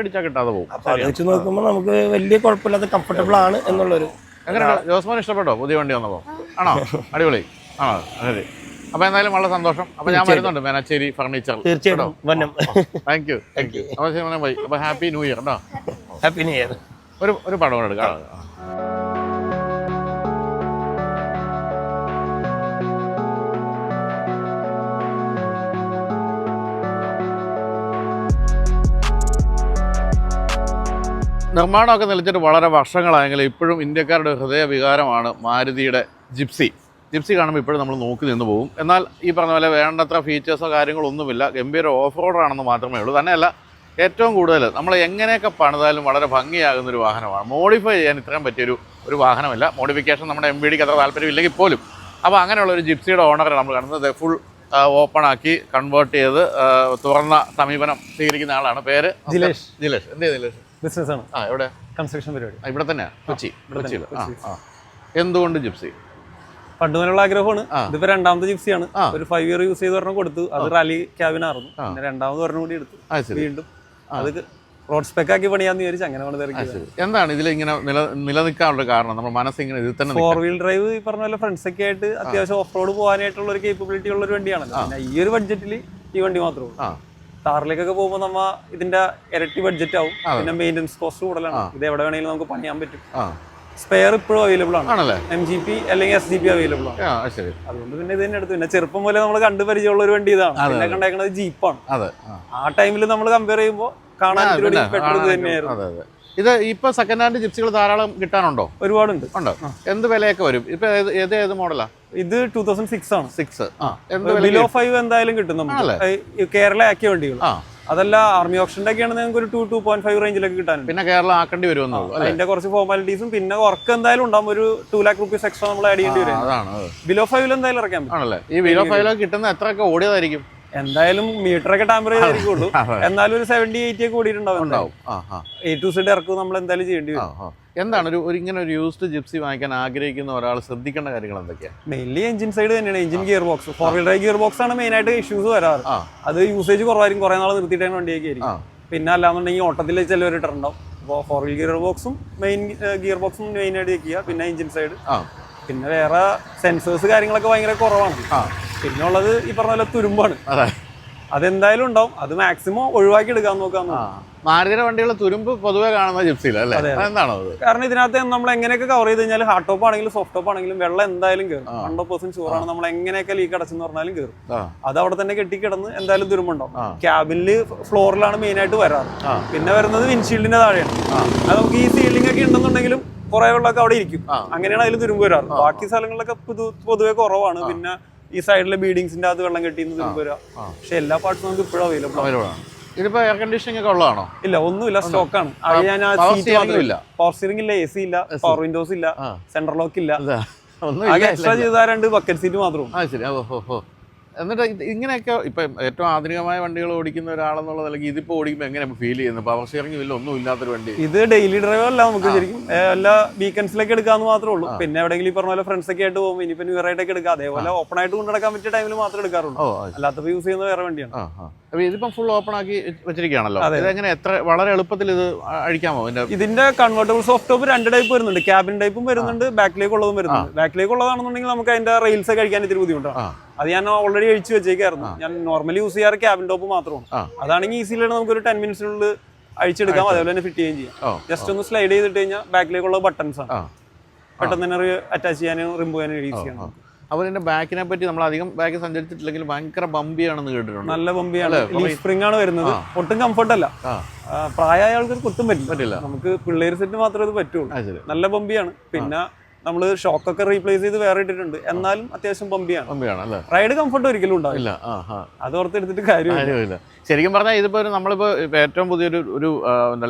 അപ്പൊ അത് വെച്ച് നോക്കുമ്പോൾ നമുക്ക് വലിയ കുഴപ്പമില്ലാത്ത കംഫർട്ടബിൾ ആണ് എന്നുള്ളൊരു എങ്ങനെയാണ് ജോസ്മോൻ ഇഷ്ടപ്പെട്ടോ? പുതിയ വണ്ടി വന്നപ്പോൾ ആണോ? അടിപൊളി. ആണോ? ശരി. അപ്പൊ എന്തായാലും വളരെ സന്തോഷം. അപ്പൊ ഞാൻ വരുന്നുണ്ട് മേനാച്ചേരി ഫർണിച്ചർ തീർച്ചയായിട്ടും താങ്ക് യു താങ്ക് യു അപ്പൊ ശരി ബൈ അപ്പോൾ ഹാപ്പി ന്യൂ ഇയർ കേട്ടോ ഹാപ്പി ന്യൂ ഇയർ ഒരു ഒരു പടം എടുക്കാം. നിർമ്മാണമൊക്കെ നിലച്ചിട്ട് വളരെ വർഷങ്ങളായെങ്കിലും ഇപ്പോഴും ഇന്ത്യക്കാരുടെ ഹൃദയവികാരമാണ് മാരുതിയുടെ ജിപ്സി. ജിപ്സി കാണുമ്പോൾ ഇപ്പോഴും നമ്മൾ നോക്കി നിന്ന് പോകും. എന്നാൽ ഈ പറഞ്ഞ പോലെ വേണ്ടത്ര ഫീച്ചേഴ്സോ കാര്യങ്ങളോ ഒന്നുമില്ല ഗംഭീര ഓഫ് റോഡാണെന്ന് മാത്രമേ ഉള്ളൂ. തന്നെയല്ല ഏറ്റവും കൂടുതൽ നമ്മൾ എങ്ങനെയൊക്കെ പണിതാലും വളരെ ഭംഗിയാകുന്ന ഒരു വാഹനമാണ്. മോഡിഫൈ ചെയ്യാൻ ഇത്രയും പറ്റിയൊരു ഒരു വാഹനമല്ല. മോഡിഫിക്കേഷൻ നമ്മുടെ എം ബി ഡിക്ക് അത്ര താല്പര്യമില്ലെങ്കിൽ പോലും. അപ്പോൾ അങ്ങനെയുള്ള ഒരു ജിപ്സിയുടെ ഓണറെ നമ്മൾ കാണുന്നത്. ഫുൾ ഓപ്പൺ ആക്കി കൺവേർട്ട് ചെയ്ത് തുറന്ന സമീപനം സ്വീകരിക്കുന്ന ആളാണ്. പേര്? ജിലേഷ്. ജിലേഷ് എന്തേ ജിലേഷ് ബിസിനസ് ആണ്. ആ എവിടെ? കൺസ്ട്രക്ഷൻ പരിപാടി. ഇവിടെ തന്നെ കൊച്ചി. കൊച്ചിയിൽ എന്തുകൊണ്ട് ജിപ്സി? പണ്ട് മുതലുള്ള ആഗ്രഹമാണ്. ഇതിപ്പോ രണ്ടാമത്തെ ജിപ്സിയാണ്. ഒരു ഫൈവ് ഇയർ യൂസ് ചെയ്ത് പറഞ്ഞു കൊടുത്തു. അത് റാലി ക്യാബിനായിരുന്നു പിന്നെ രണ്ടാമത് ഒരെണ്ണം കൂടി എടുത്തു. വീണ്ടും അത് റോഡ് സ്പെക് ആക്കി പണിയാന്ന് വിചാരിച്ചു അങ്ങനെ പണിത് ആ ഇറക്കിയത് ശരി. എന്താണ് ഇതിൽ ഇങ്ങനെ നില നിലനിൽക്കാനുള്ള കാരണം? നമ്മുടെ മനസ്സിങ്ങനെ ഇതിൽ തന്നെ ഫോർ? വീൽ ഡ്രൈവ് ഈ പറഞ്ഞ പോലെ ഫ്രണ്ട്സ് ഒക്കെ ആയിട്ട് അത്യാവശ്യം ഓഫ് റോഡ് പോകാനായിട്ടുള്ള ഒരു കേപ്പബിലിറ്റി ഉള്ള ഒരു വണ്ടിയാണ് പിന്നെ ഈ ഒരു ബഡ്ജറ്റിൽ ഈ വണ്ടി മാത്രമേ ഉള്ളൂ. ആ കാറിലേക്കൊക്കെ പോകുമ്പോൾ നമ്മ ഇതിന്റെ ഇരട്ടി ബഡ്ജറ്റ് ആവും. പിന്നെ മെയിന്റെനൻസ് കോസ്റ്റ് കൂടുതലാണ്. ഇത് എവിടെ വേണമെങ്കിലും നമുക്ക് പണിയാൻ പറ്റും. സ്പെയർ ഇപ്പോഴും അവൈലബിൾ ആണ്. എം ജി പി അല്ലെങ്കിൽ എസ് ജി പി അവൈലബിൾ ആണ്. അതുകൊണ്ട് പിന്നെ ഇത് തന്നെ എടുത്തു. പിന്നെ ചെറുപ്പം പോലെ നമ്മൾ കണ്ടു പരിചയമുള്ള ഒരു വണ്ടി ഇതാണ്. പിന്നെ കണ്ടേക്കുന്നത് ജീപ്പാണ് ആ. ടൈമിൽ നമ്മൾ കമ്പയർ ചെയ്യുമ്പോൾ കാണാൻ തന്നെയായിരുന്നു. ഇത് ഇപ്പൊ സെക്കൻഡ് ഹാൻഡ് ജിപ്സികൾ ധാരാളം കിട്ടാനുണ്ടോ ഒരുപാടുണ്ട്. ഉണ്ടോ? എന്ത് വിലയൊക്കെ വരും? ഇപ്പൊ ഏത് ഏത് ഏത് മോഡലാ ഇത് ടൂ തൗസൻഡ് സിക്സ് ആണ്. സിക്സ് ബിലോ ഫൈവ് എന്തായാലും കിട്ടും നമുക്ക്. കേരള ആക്കിയ വണ്ടികൾ അതല്ല ആർമി ഓപ്ഷന്റെ ഒക്കെ ആണെങ്കിൽ നിങ്ങൾക്ക് ഒരു ടു ടു പോയിന്റ് ഫൈവ് റേഞ്ചിലൊക്കെ കിട്ടാനുണ്ട്. പിന്നെ കേരളം ആക്കേണ്ടി വരുമെന്ന് അതിന്റെ കുറച്ച് ഫോർമാലിറ്റീസും പിന്നെ വർക്ക് എന്തായാലും ഉണ്ടാവും. ഒരു ടു ലാക്ക് റുപ്പീസ് എക്സ്ട്രാ നമ്മൾ ആഡ് ചെയ്യേണ്ടി വരും. ബിലോ ഫൈവിൽ എന്തായാലും ഇറക്കാൻ പറ്റും. ഈ ബിലോ ഫൈവിലൊക്കെ കിട്ടുന്ന എത്രയൊക്കെ ഓടിയതായിരിക്കും? എന്തായാലും മീറ്റർ ഒക്കെ ടാമ്പർ ചെയ്തായിരിക്കുള്ളൂ. എന്നാലും ഒരു സെവന്റി എയ്റ്റി ഒക്കെ കൂടിയിട്ടുണ്ടാവും എ ടു സെഡ് ഇറക്കും നമ്മൾ എന്തായാലും ചെയ്യേണ്ടി വരും. എന്താണ് ഒരു ഒരു ഇങ്ങനെ ഒരു യൂസ്ഡ് ജിപ്സി വാങ്ങിക്കാൻ ആഗ്രഹിക്കുന്ന ഒരാൾ ശ്രദ്ധിക്കേണ്ട കാര്യങ്ങൾ എന്തൊക്കെയാണ്? മെയിൻലി എഞ്ചിൻ സൈഡ് തന്നെയാണ് engine gear box four wheel drive gear box ആണ് മെയിൻ ആയിട്ട് ഇഷ്യൂസ് വരാറ്. അത് യൂസേജ് കുറവായിരിക്കും കുറെ നാൾ നിർത്തിയിട്ടാണ് വണ്ടിയൊക്കെ ആയിരിക്കും. പിന്നെ അല്ലാന്നുണ്ടെങ്കിൽ ഓട്ടത്തിൽ ചിലവർ ഇട്ടിട്ടുണ്ടാവും അപ്പോൾ ഫോർ വീൽ ഗിയർ ബോക്സും മെയിൻ ഗിയർ ബോക്സും മെയിൻ ആയിട്ട് വെക്കുക. പിന്നെ എഞ്ചിൻ സൈഡ് പിന്നെ വേറെ സെൻസേഴ്സ് കാര്യങ്ങളൊക്കെ ഭയങ്കര കുറവാണ്. ആ പിന്നെ ഉള്ളത് ഈ പറഞ്ഞ പോലെ തുരുമ്പാണ്. അതെ. അതെന്തായാലും ഉണ്ടാവും. അത് മാക്സിമം ഒഴിവാക്കി എടുക്കാൻ നോക്കാം. മാരുതിയുടെ വണ്ടികൾ തുരുമ്പ് പൊതുവെ കാണുന്ന ജിപ്സിയിൽ അല്ലേ? എന്താണോ കാരണം ഇതിനകത്ത് നമ്മൾ എങ്ങനെയൊക്കെ കവർ ചെയ്ത് കഴിഞ്ഞാൽ ഹാർട്ട് ടോപ്പ് ആണെങ്കിലും സോഫ്റ്റ് ടോപ്പ് ആണെങ്കിലും വെള്ളം എന്തായാലും കയറും ഹൺഡ്രഡ് പെർസെന്റ് ഷുവറാണ് നമ്മൾ എങ്ങനെയൊക്കെ ലീക്ക് അടച്ചെന്ന് പറഞ്ഞാലും കയറും അത് അവിടെ തന്നെ കെട്ടി കിടന്ന് എന്തായാലും തുരുമ്പുണ്ടാവും. ക്യാബിനിൽ ഫ്ലോറിലാണ് മെയിൻ ആയിട്ട് വരാറ്. പിന്നെ വരുന്നത് വിൻഷീൽഡിന്റെ താഴെയാണ്. അത് നമുക്ക് ഈ സീലിംഗ് ഒക്കെ ഉണ്ടെന്നുണ്ടെങ്കിലും കുറെ വെള്ളമൊക്കെ അവിടെ ഇരിക്കും. അങ്ങനെയാണ് അതിൽ തുരുമ്പ് വരാറ്. ബാക്കി സ്ഥലങ്ങളിലൊക്കെ പൊതു- പൊതുവെ കുറവാണ്. പിന്നെ ഈ സൈഡിലെ ബീഡിങ്സിന്റെ അത് വെള്ളം കെട്ടിന്ന് തുരുമ്പ് വരാം പക്ഷെ എല്ലാ പാർട്സും നമുക്ക് ഇപ്പോഴും അവൈലബിൾ ആണ്. ഇതിപ്പോ എയർ കണ്ടീഷനിങ് ഒക്കെ ഉള്ളതാണോ? ഇല്ല ഒന്നുമില്ല സ്റ്റോക്ക് ആണ്. ഞാൻ power steering പവർ സ്റ്റിയറിംഗ് ഇല്ല എ സി ഇല്ല പവർ വിൻഡോസ് ഇല്ല സെൻട്രൽ ലോക്ക് ഇല്ല. അതെ എക്സ്ട്രാ ചെയ്ത രണ്ട് ബക്കറ്റ് സീറ്റ് മാത്രം ആ ശരി. ഓ ഹോ ഹോ എന്നിട്ട് ഇത് ഇങ്ങനെയൊക്കെ ഇപ്പം ഏറ്റവും ആധുനികമായ വണ്ടികൾ ഓടിക്കുന്ന ഒരാളെന്നുള്ള നിലയ്ക്ക് ഇതിപ്പോൾ ഓടിക്കുമ്പോൾ എങ്ങനെ ഫീൽ ചെയ്യുന്നു? പവർ സ്റ്റിയറിംഗ് ഇല്ല ഒന്നും ഇല്ലാത്തൊരു വണ്ടി. ഇത് ഡെയിലി ഡ്രൈവ് അല്ല നമുക്ക് ശരിക്കും. എല്ലാ വീക്കെൻഡ്സിലേക്ക് എടുക്കാന്ന് മാത്രമേ ഉള്ളൂ. പിന്നെ എവിടെയെങ്കിലും ഈ പറഞ്ഞ പോലെ ഫ്രണ്ട്സ് ഒക്കെ ആയിട്ട് പോകുമ്പോൾ ഇനിയിപ്പോൾ ന്യൂ ഒക്കെ എടുക്കാം. അതേപോലെ ഓപ്പൺ ആയിട്ട് കൊണ്ടുനടക്കാൻ പറ്റിയ ടൈമിൽ മാത്രമേ എടുക്കാറുള്ളൂ. അല്ലാത്തപ്പോൾ യൂസ് ചെയ്യുന്ന വേറെ വണ്ടിയാണ്. അപ്പോൾ ഇതിപ്പം ഫുൾ ഓപ്പൺ ആക്കി വെച്ചിരിക്കുകയാണല്ലോ. ഇതെങ്ങനെ എത്ര വളരെ എളുപ്പത്തിൽ ഇത് അഴിക്കാമോ? ഇതിന്റെ കൺവേർട്ടബിൾ സോഫ്റ്റ് ടോപ്പ് രണ്ട് ടൈപ്പ് വരുന്നുണ്ട്. ക്യാബിൻ ടൈപ്പും വരുന്നുണ്ട് ബാക്കിലേക്ക് ഉള്ളതും വരുന്നുണ്ട്. ബാക്കിലേക്ക് ഉള്ളതാണെന്നുണ്ടെങ്കിൽ നമുക്ക് അതിന്റെ റെയിൽസ് ഒക്കെ കഴിക്കാൻ ഇത്തിരി ബുദ്ധിമുട്ടാണ്. അത് ഞാൻ ഓൾറെഡി അഴിച്ചു വെച്ചേക്കായിരുന്നു. ഞാൻ നോർമലി യൂസ് ചെയ്യാറ് ക്യാബിൻ ടോപ്പ് മാത്രമാണ്. അതാണെങ്കിൽ ഈസിയിലാണ് നമുക്ക് ഒരു ടെൻ മിനിറ്റ്സിനുള്ളിൽ അഴിച്ചെടുക്കാം അതേപോലെ തന്നെ ഫിറ്റ് ചെയ്യുകയും ചെയ്യാം. ജസ്റ്റ് ഒന്ന് സ്ലൈഡ് ചെയ്തിട്ട് കഴിഞ്ഞാൽ ബാക്കിലേക്കുള്ള ബട്ടൺസ് ആണ്. പെട്ടെന്ന് തന്നെ അറ്റാച്ച് ചെയ്യാനും റിമൂവ് ചെയ്യാനും ഈസി ആണ്. അപ്പോൾ ഇതിന്റെ ബാക്കിനെ പറ്റി നമ്മൾ അധികം ബാക്ക് സഞ്ചരിച്ചിട്ടില്ലെങ്കിൽ ഭയങ്കര ബമ്പിയാണെന്ന് കേട്ടിട്ടുണ്ട്. നല്ല ബമ്പിയാണ് സ്പ്രിംഗ് ആണ് വരുന്നത്. ഒട്ടും കംഫർട്ട് അല്ല. പ്രായമായ ആൾക്കാർ ഒട്ടും പറ്റില്ല. പറ്റില്ല. നമുക്ക് പിള്ളേർ സെറ്റ് മാത്രമേ ഇത് പറ്റുള്ളൂ. നല്ല ബമ്പിയാണ് പിന്നെ നമ്മൾ ഷോക്കൊക്കെ റീപ്ലേസ് ചെയ്ത് വേറെ ഇട്ടിട്ടുണ്ട്. എന്നാലും അത്യാവശ്യം പമ്പിയാണ്. റൈഡ് കംഫർട്ട് ഒരിക്കലും ഉണ്ടാവില്ല. അത് ഓർത്തെടുത്തിട്ട് കാര്യമില്ല. ശരിക്കും പറഞ്ഞാൽ ഇതിപ്പോ നമ്മളിപ്പോ ഏറ്റവും പുതിയൊരു ഒരു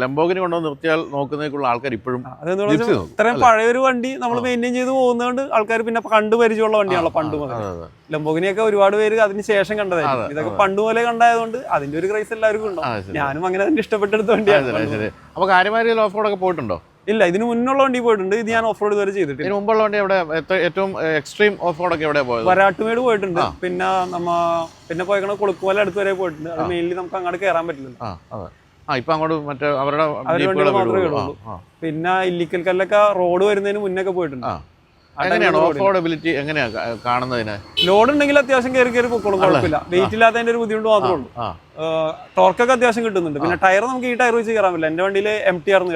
ലംബോഗിന് കൊണ്ടുവന്ന് നിർത്തിയാൽ നോക്കുന്നതിനുള്ള ആൾക്കാർ ഇപ്പോഴും ഇത്രയും പഴയ ഒരു വണ്ടി നമ്മൾ മെയിന്റെയിൻ ചെയ്ത് പോകുന്നതുകൊണ്ട് ആൾക്കാർ പിന്നെ കണ്ടു പരിചയമുള്ള വണ്ടിയാണല്ലോ പണ്ട് മുതൽ ലംബോഗിനിയൊക്കെ ഒരുപാട് പേര് അതിന് ശേഷം കണ്ടതായിരുന്നു ഇതൊക്കെ പണ്ട് പോലെ കണ്ടായതുകൊണ്ട് അതിന്റെ ഒരു ക്രൈസ് എല്ലാവർക്കും ഉണ്ടാവും. ഞാനും അങ്ങനെ തന്നെ ഇഷ്ടപ്പെട്ടെടുത്ത വണ്ടിയാണ് അപ്പോൾ കാര്യമായ ഓഫ് റോഡൊക്കെ പോയിട്ടുണ്ടോ? ഇല്ല ഇതിന് മുന്നുള്ള വണ്ടി പോയിട്ടുണ്ട്. ഇത് ഞാൻ ഓഫ് റോഡ് വരെ ചെയ്തിട്ടില്ല. ഇതിന് മുമ്പുള്ള വണ്ടി എവിടെ ഏറ്റവും എക്സ്ട്രീം ഓഫ് റോഡ് ഒക്കെ പോയത്? വരാട്ടുമേട് പോയിട്ടുണ്ട്. പിന്നെ നമ്മ പിന്നെ പോയിക്കണ കൊളുക്കുമല അടുത്ത് വരെ പോയിട്ടുണ്ട്. അത് മെയിൻലി നമുക്ക് അങ്ങോട്ട് കയറാൻ പറ്റില്ല ആ ഇപ്പൊ അങ്ങോട്ട് മറ്റേ അവരുടെ മാത്രമേ ഉള്ളൂ. പിന്നെ ഇല്ലിക്കൽ കല്ലൊക്കെ റോഡ് വരുന്നതിന് മുന്നൊക്കെ പോയിട്ടുണ്ട്. എങ്ങനെയാണ് ഓഫ് എങ്ങനെയാ കാണുന്നതിന്? ലോഡ് ഉണ്ടെങ്കിൽ അത്യാവശ്യം കയറി കയറി പൊക്കോളും കുഴപ്പമില്ല. വെയിറ്റ് ഇല്ലാത്തതിന്റെ ഒരു ബുദ്ധിമുട്ട് മാത്രമേ ഉള്ളൂ. ടോർക്കൊക്കെ അത്യാവശ്യം കിട്ടുന്നുണ്ട്. പിന്നെ ടയർ നമുക്ക് ഈ ടയർ വെച്ച് കയറാൻ പറ്റില്ല. എന്റെ വണ്ടിയിൽ എം ടി ആർന്ന്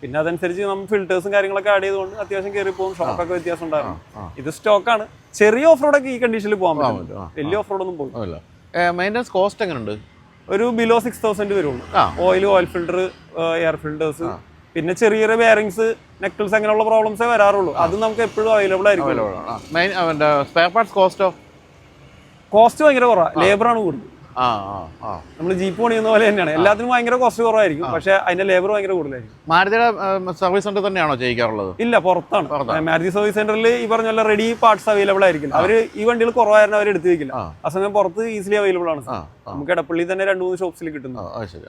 പിന്നെ അതനുസരിച്ച് നമ്മൾ ഫിൽറ്റേഴ്സും കാര്യങ്ങളൊക്കെ ആഡ് ചെയ്തുകൊണ്ട് അത്യാവശ്യം കയറി പോകും. ഷോക്കൊക്കെ വ്യത്യാസം ഉണ്ടായിരുന്നു ഇത് സ്റ്റോക്ക് ആണ്. ചെറിയ ഓഫ് റോഡൊക്കെ ഈ കണ്ടീഷനിൽ പോകാൻ പറ്റും. വലിയ ഓഫ് റോഡൊന്നും പോകും മെയിന്റെനൻസ് കോസ്റ്റ് എങ്ങനെയുണ്ട് ഒരു ബിലോ സിക്സ് തൗസൻഡ് വരുള്ളൂ. Oil oil filter air filters പിന്നെ ചെറിയ ചെറിയ ബെയറിങ്സ് നെക്കിൾസ് അങ്ങനെയുള്ള പ്രോബ്ലംസേ വരാറുള്ളൂ. അത് നമുക്ക് എപ്പോഴും അവൈലബിൾ ആയിരിക്കും. സ്പെയർ പാർട്സ് കോസ്റ്റോ കോസ്റ്റ് ഭയങ്കര കുറവാണ് ലേബർ ആണ് കൂടുതൽ. നമ്മൾ ജീപ്പ് പണിയുന്ന പോലെ തന്നെയാണ്. എല്ലാത്തിനും ഭയങ്കര കോസ്റ്റ് കുറവായിരിക്കും. പക്ഷെ അതിന്റെ ലേബർ ഭയങ്കര കൂടുതലായിരിക്കും. മാരുതിയുടെ സർവീസ് സെന്റർ തന്നെയാണോ ചെയ്യിക്കാറുള്ളത്? ഇല്ല പുറത്താണ്. മാരുതി സർവീസ് സെന്ററിൽ ഈ പറഞ്ഞ പോലെ റെഡി പാർട്സ് അവൈലബിൾ ആയിരിക്കും അവർ ഈ വണ്ടികൾ കുറവായിരുന്നു അവർ എടുത്തു വെക്കില്ല. ആ. സമയം പുറത്ത് ഈസിലി അവൈലബിൾ ആണ്. നമുക്ക് ഇടപ്പള്ളി തന്നെ രണ്ട് മൂന്ന് ഷോപ്സിൽ കിട്ടുന്നു. ശരി.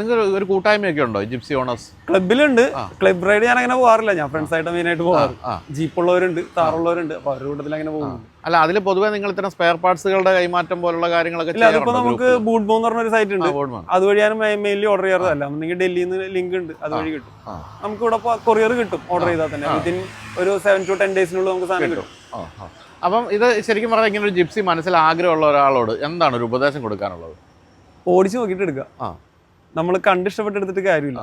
നിങ്ങൾ ഒരു കൂട്ടായ്മയൊക്കെ ഉണ്ടോ ജിപ്സി ഓണേഴ്സ് ക്ലബിലുണ്ട് ക്ലബ് റൈഡ് ഞാൻ അങ്ങനെ പോകാറില്ല. ഞാൻ ഫ്രണ്ട്സ് ആയിട്ട് മെയിൻ ആയിട്ട് പോകാറ്. ജീപ്പ് ഉള്ളവരുണ്ട് താറുള്ളവരുണ്ട് അപ്പൊ അവരുടെ കൂട്ടത്തിൽ അങ്ങനെ പോകുന്നു അല്ല അതിൽ പൊതുവേ നിങ്ങൾ ഇത്തരം സ്പെയർ പാർട്സുകളുടെ കൈമാറ്റം പോലുള്ള കാര്യങ്ങളൊക്കെ ഇല്ല അതിപ്പോ നമുക്ക് ബൂട്ട് എന്ന് പറഞ്ഞൊരു സൈറ്റ് ഉണ്ട്. അതുവഴി ഞാൻ മെയിൻലി ഓർഡർ ചെയ്യാറ് നിങ്ങൾ ഡൽഹിയിൽ നിന്ന് ലിങ്ക് ഉണ്ട് അതുവഴി കിട്ടും. നമുക്ക് ഇവിടെ കൊറിയർ കിട്ടും ഓർഡർ ചെയ്താൽ തന്നെ. വിത്തിൻ ഒരു സെവൻ ടു ടെൻ ഡേയ്സിനുള്ളിൽ നമുക്ക് സാധനം കിട്ടും. അപ്പം ഇത് ശരിക്കും പറഞ്ഞാൽ ഇങ്ങനെ ഒരു ജിപ്സി മനസ്സിൽ ആഗ്രഹമുള്ള ഒരാളോട് എന്താണ് ഒരു ഉപദേശം കൊടുക്കാനുള്ളത്? ഓടിച്ചു നോക്കിയിട്ട് എടുക്കുക. ആ. നമ്മൾ കണ്ടിഷ്ടപ്പെട്ടെടുത്തിട്ട് കാര്യമില്ല.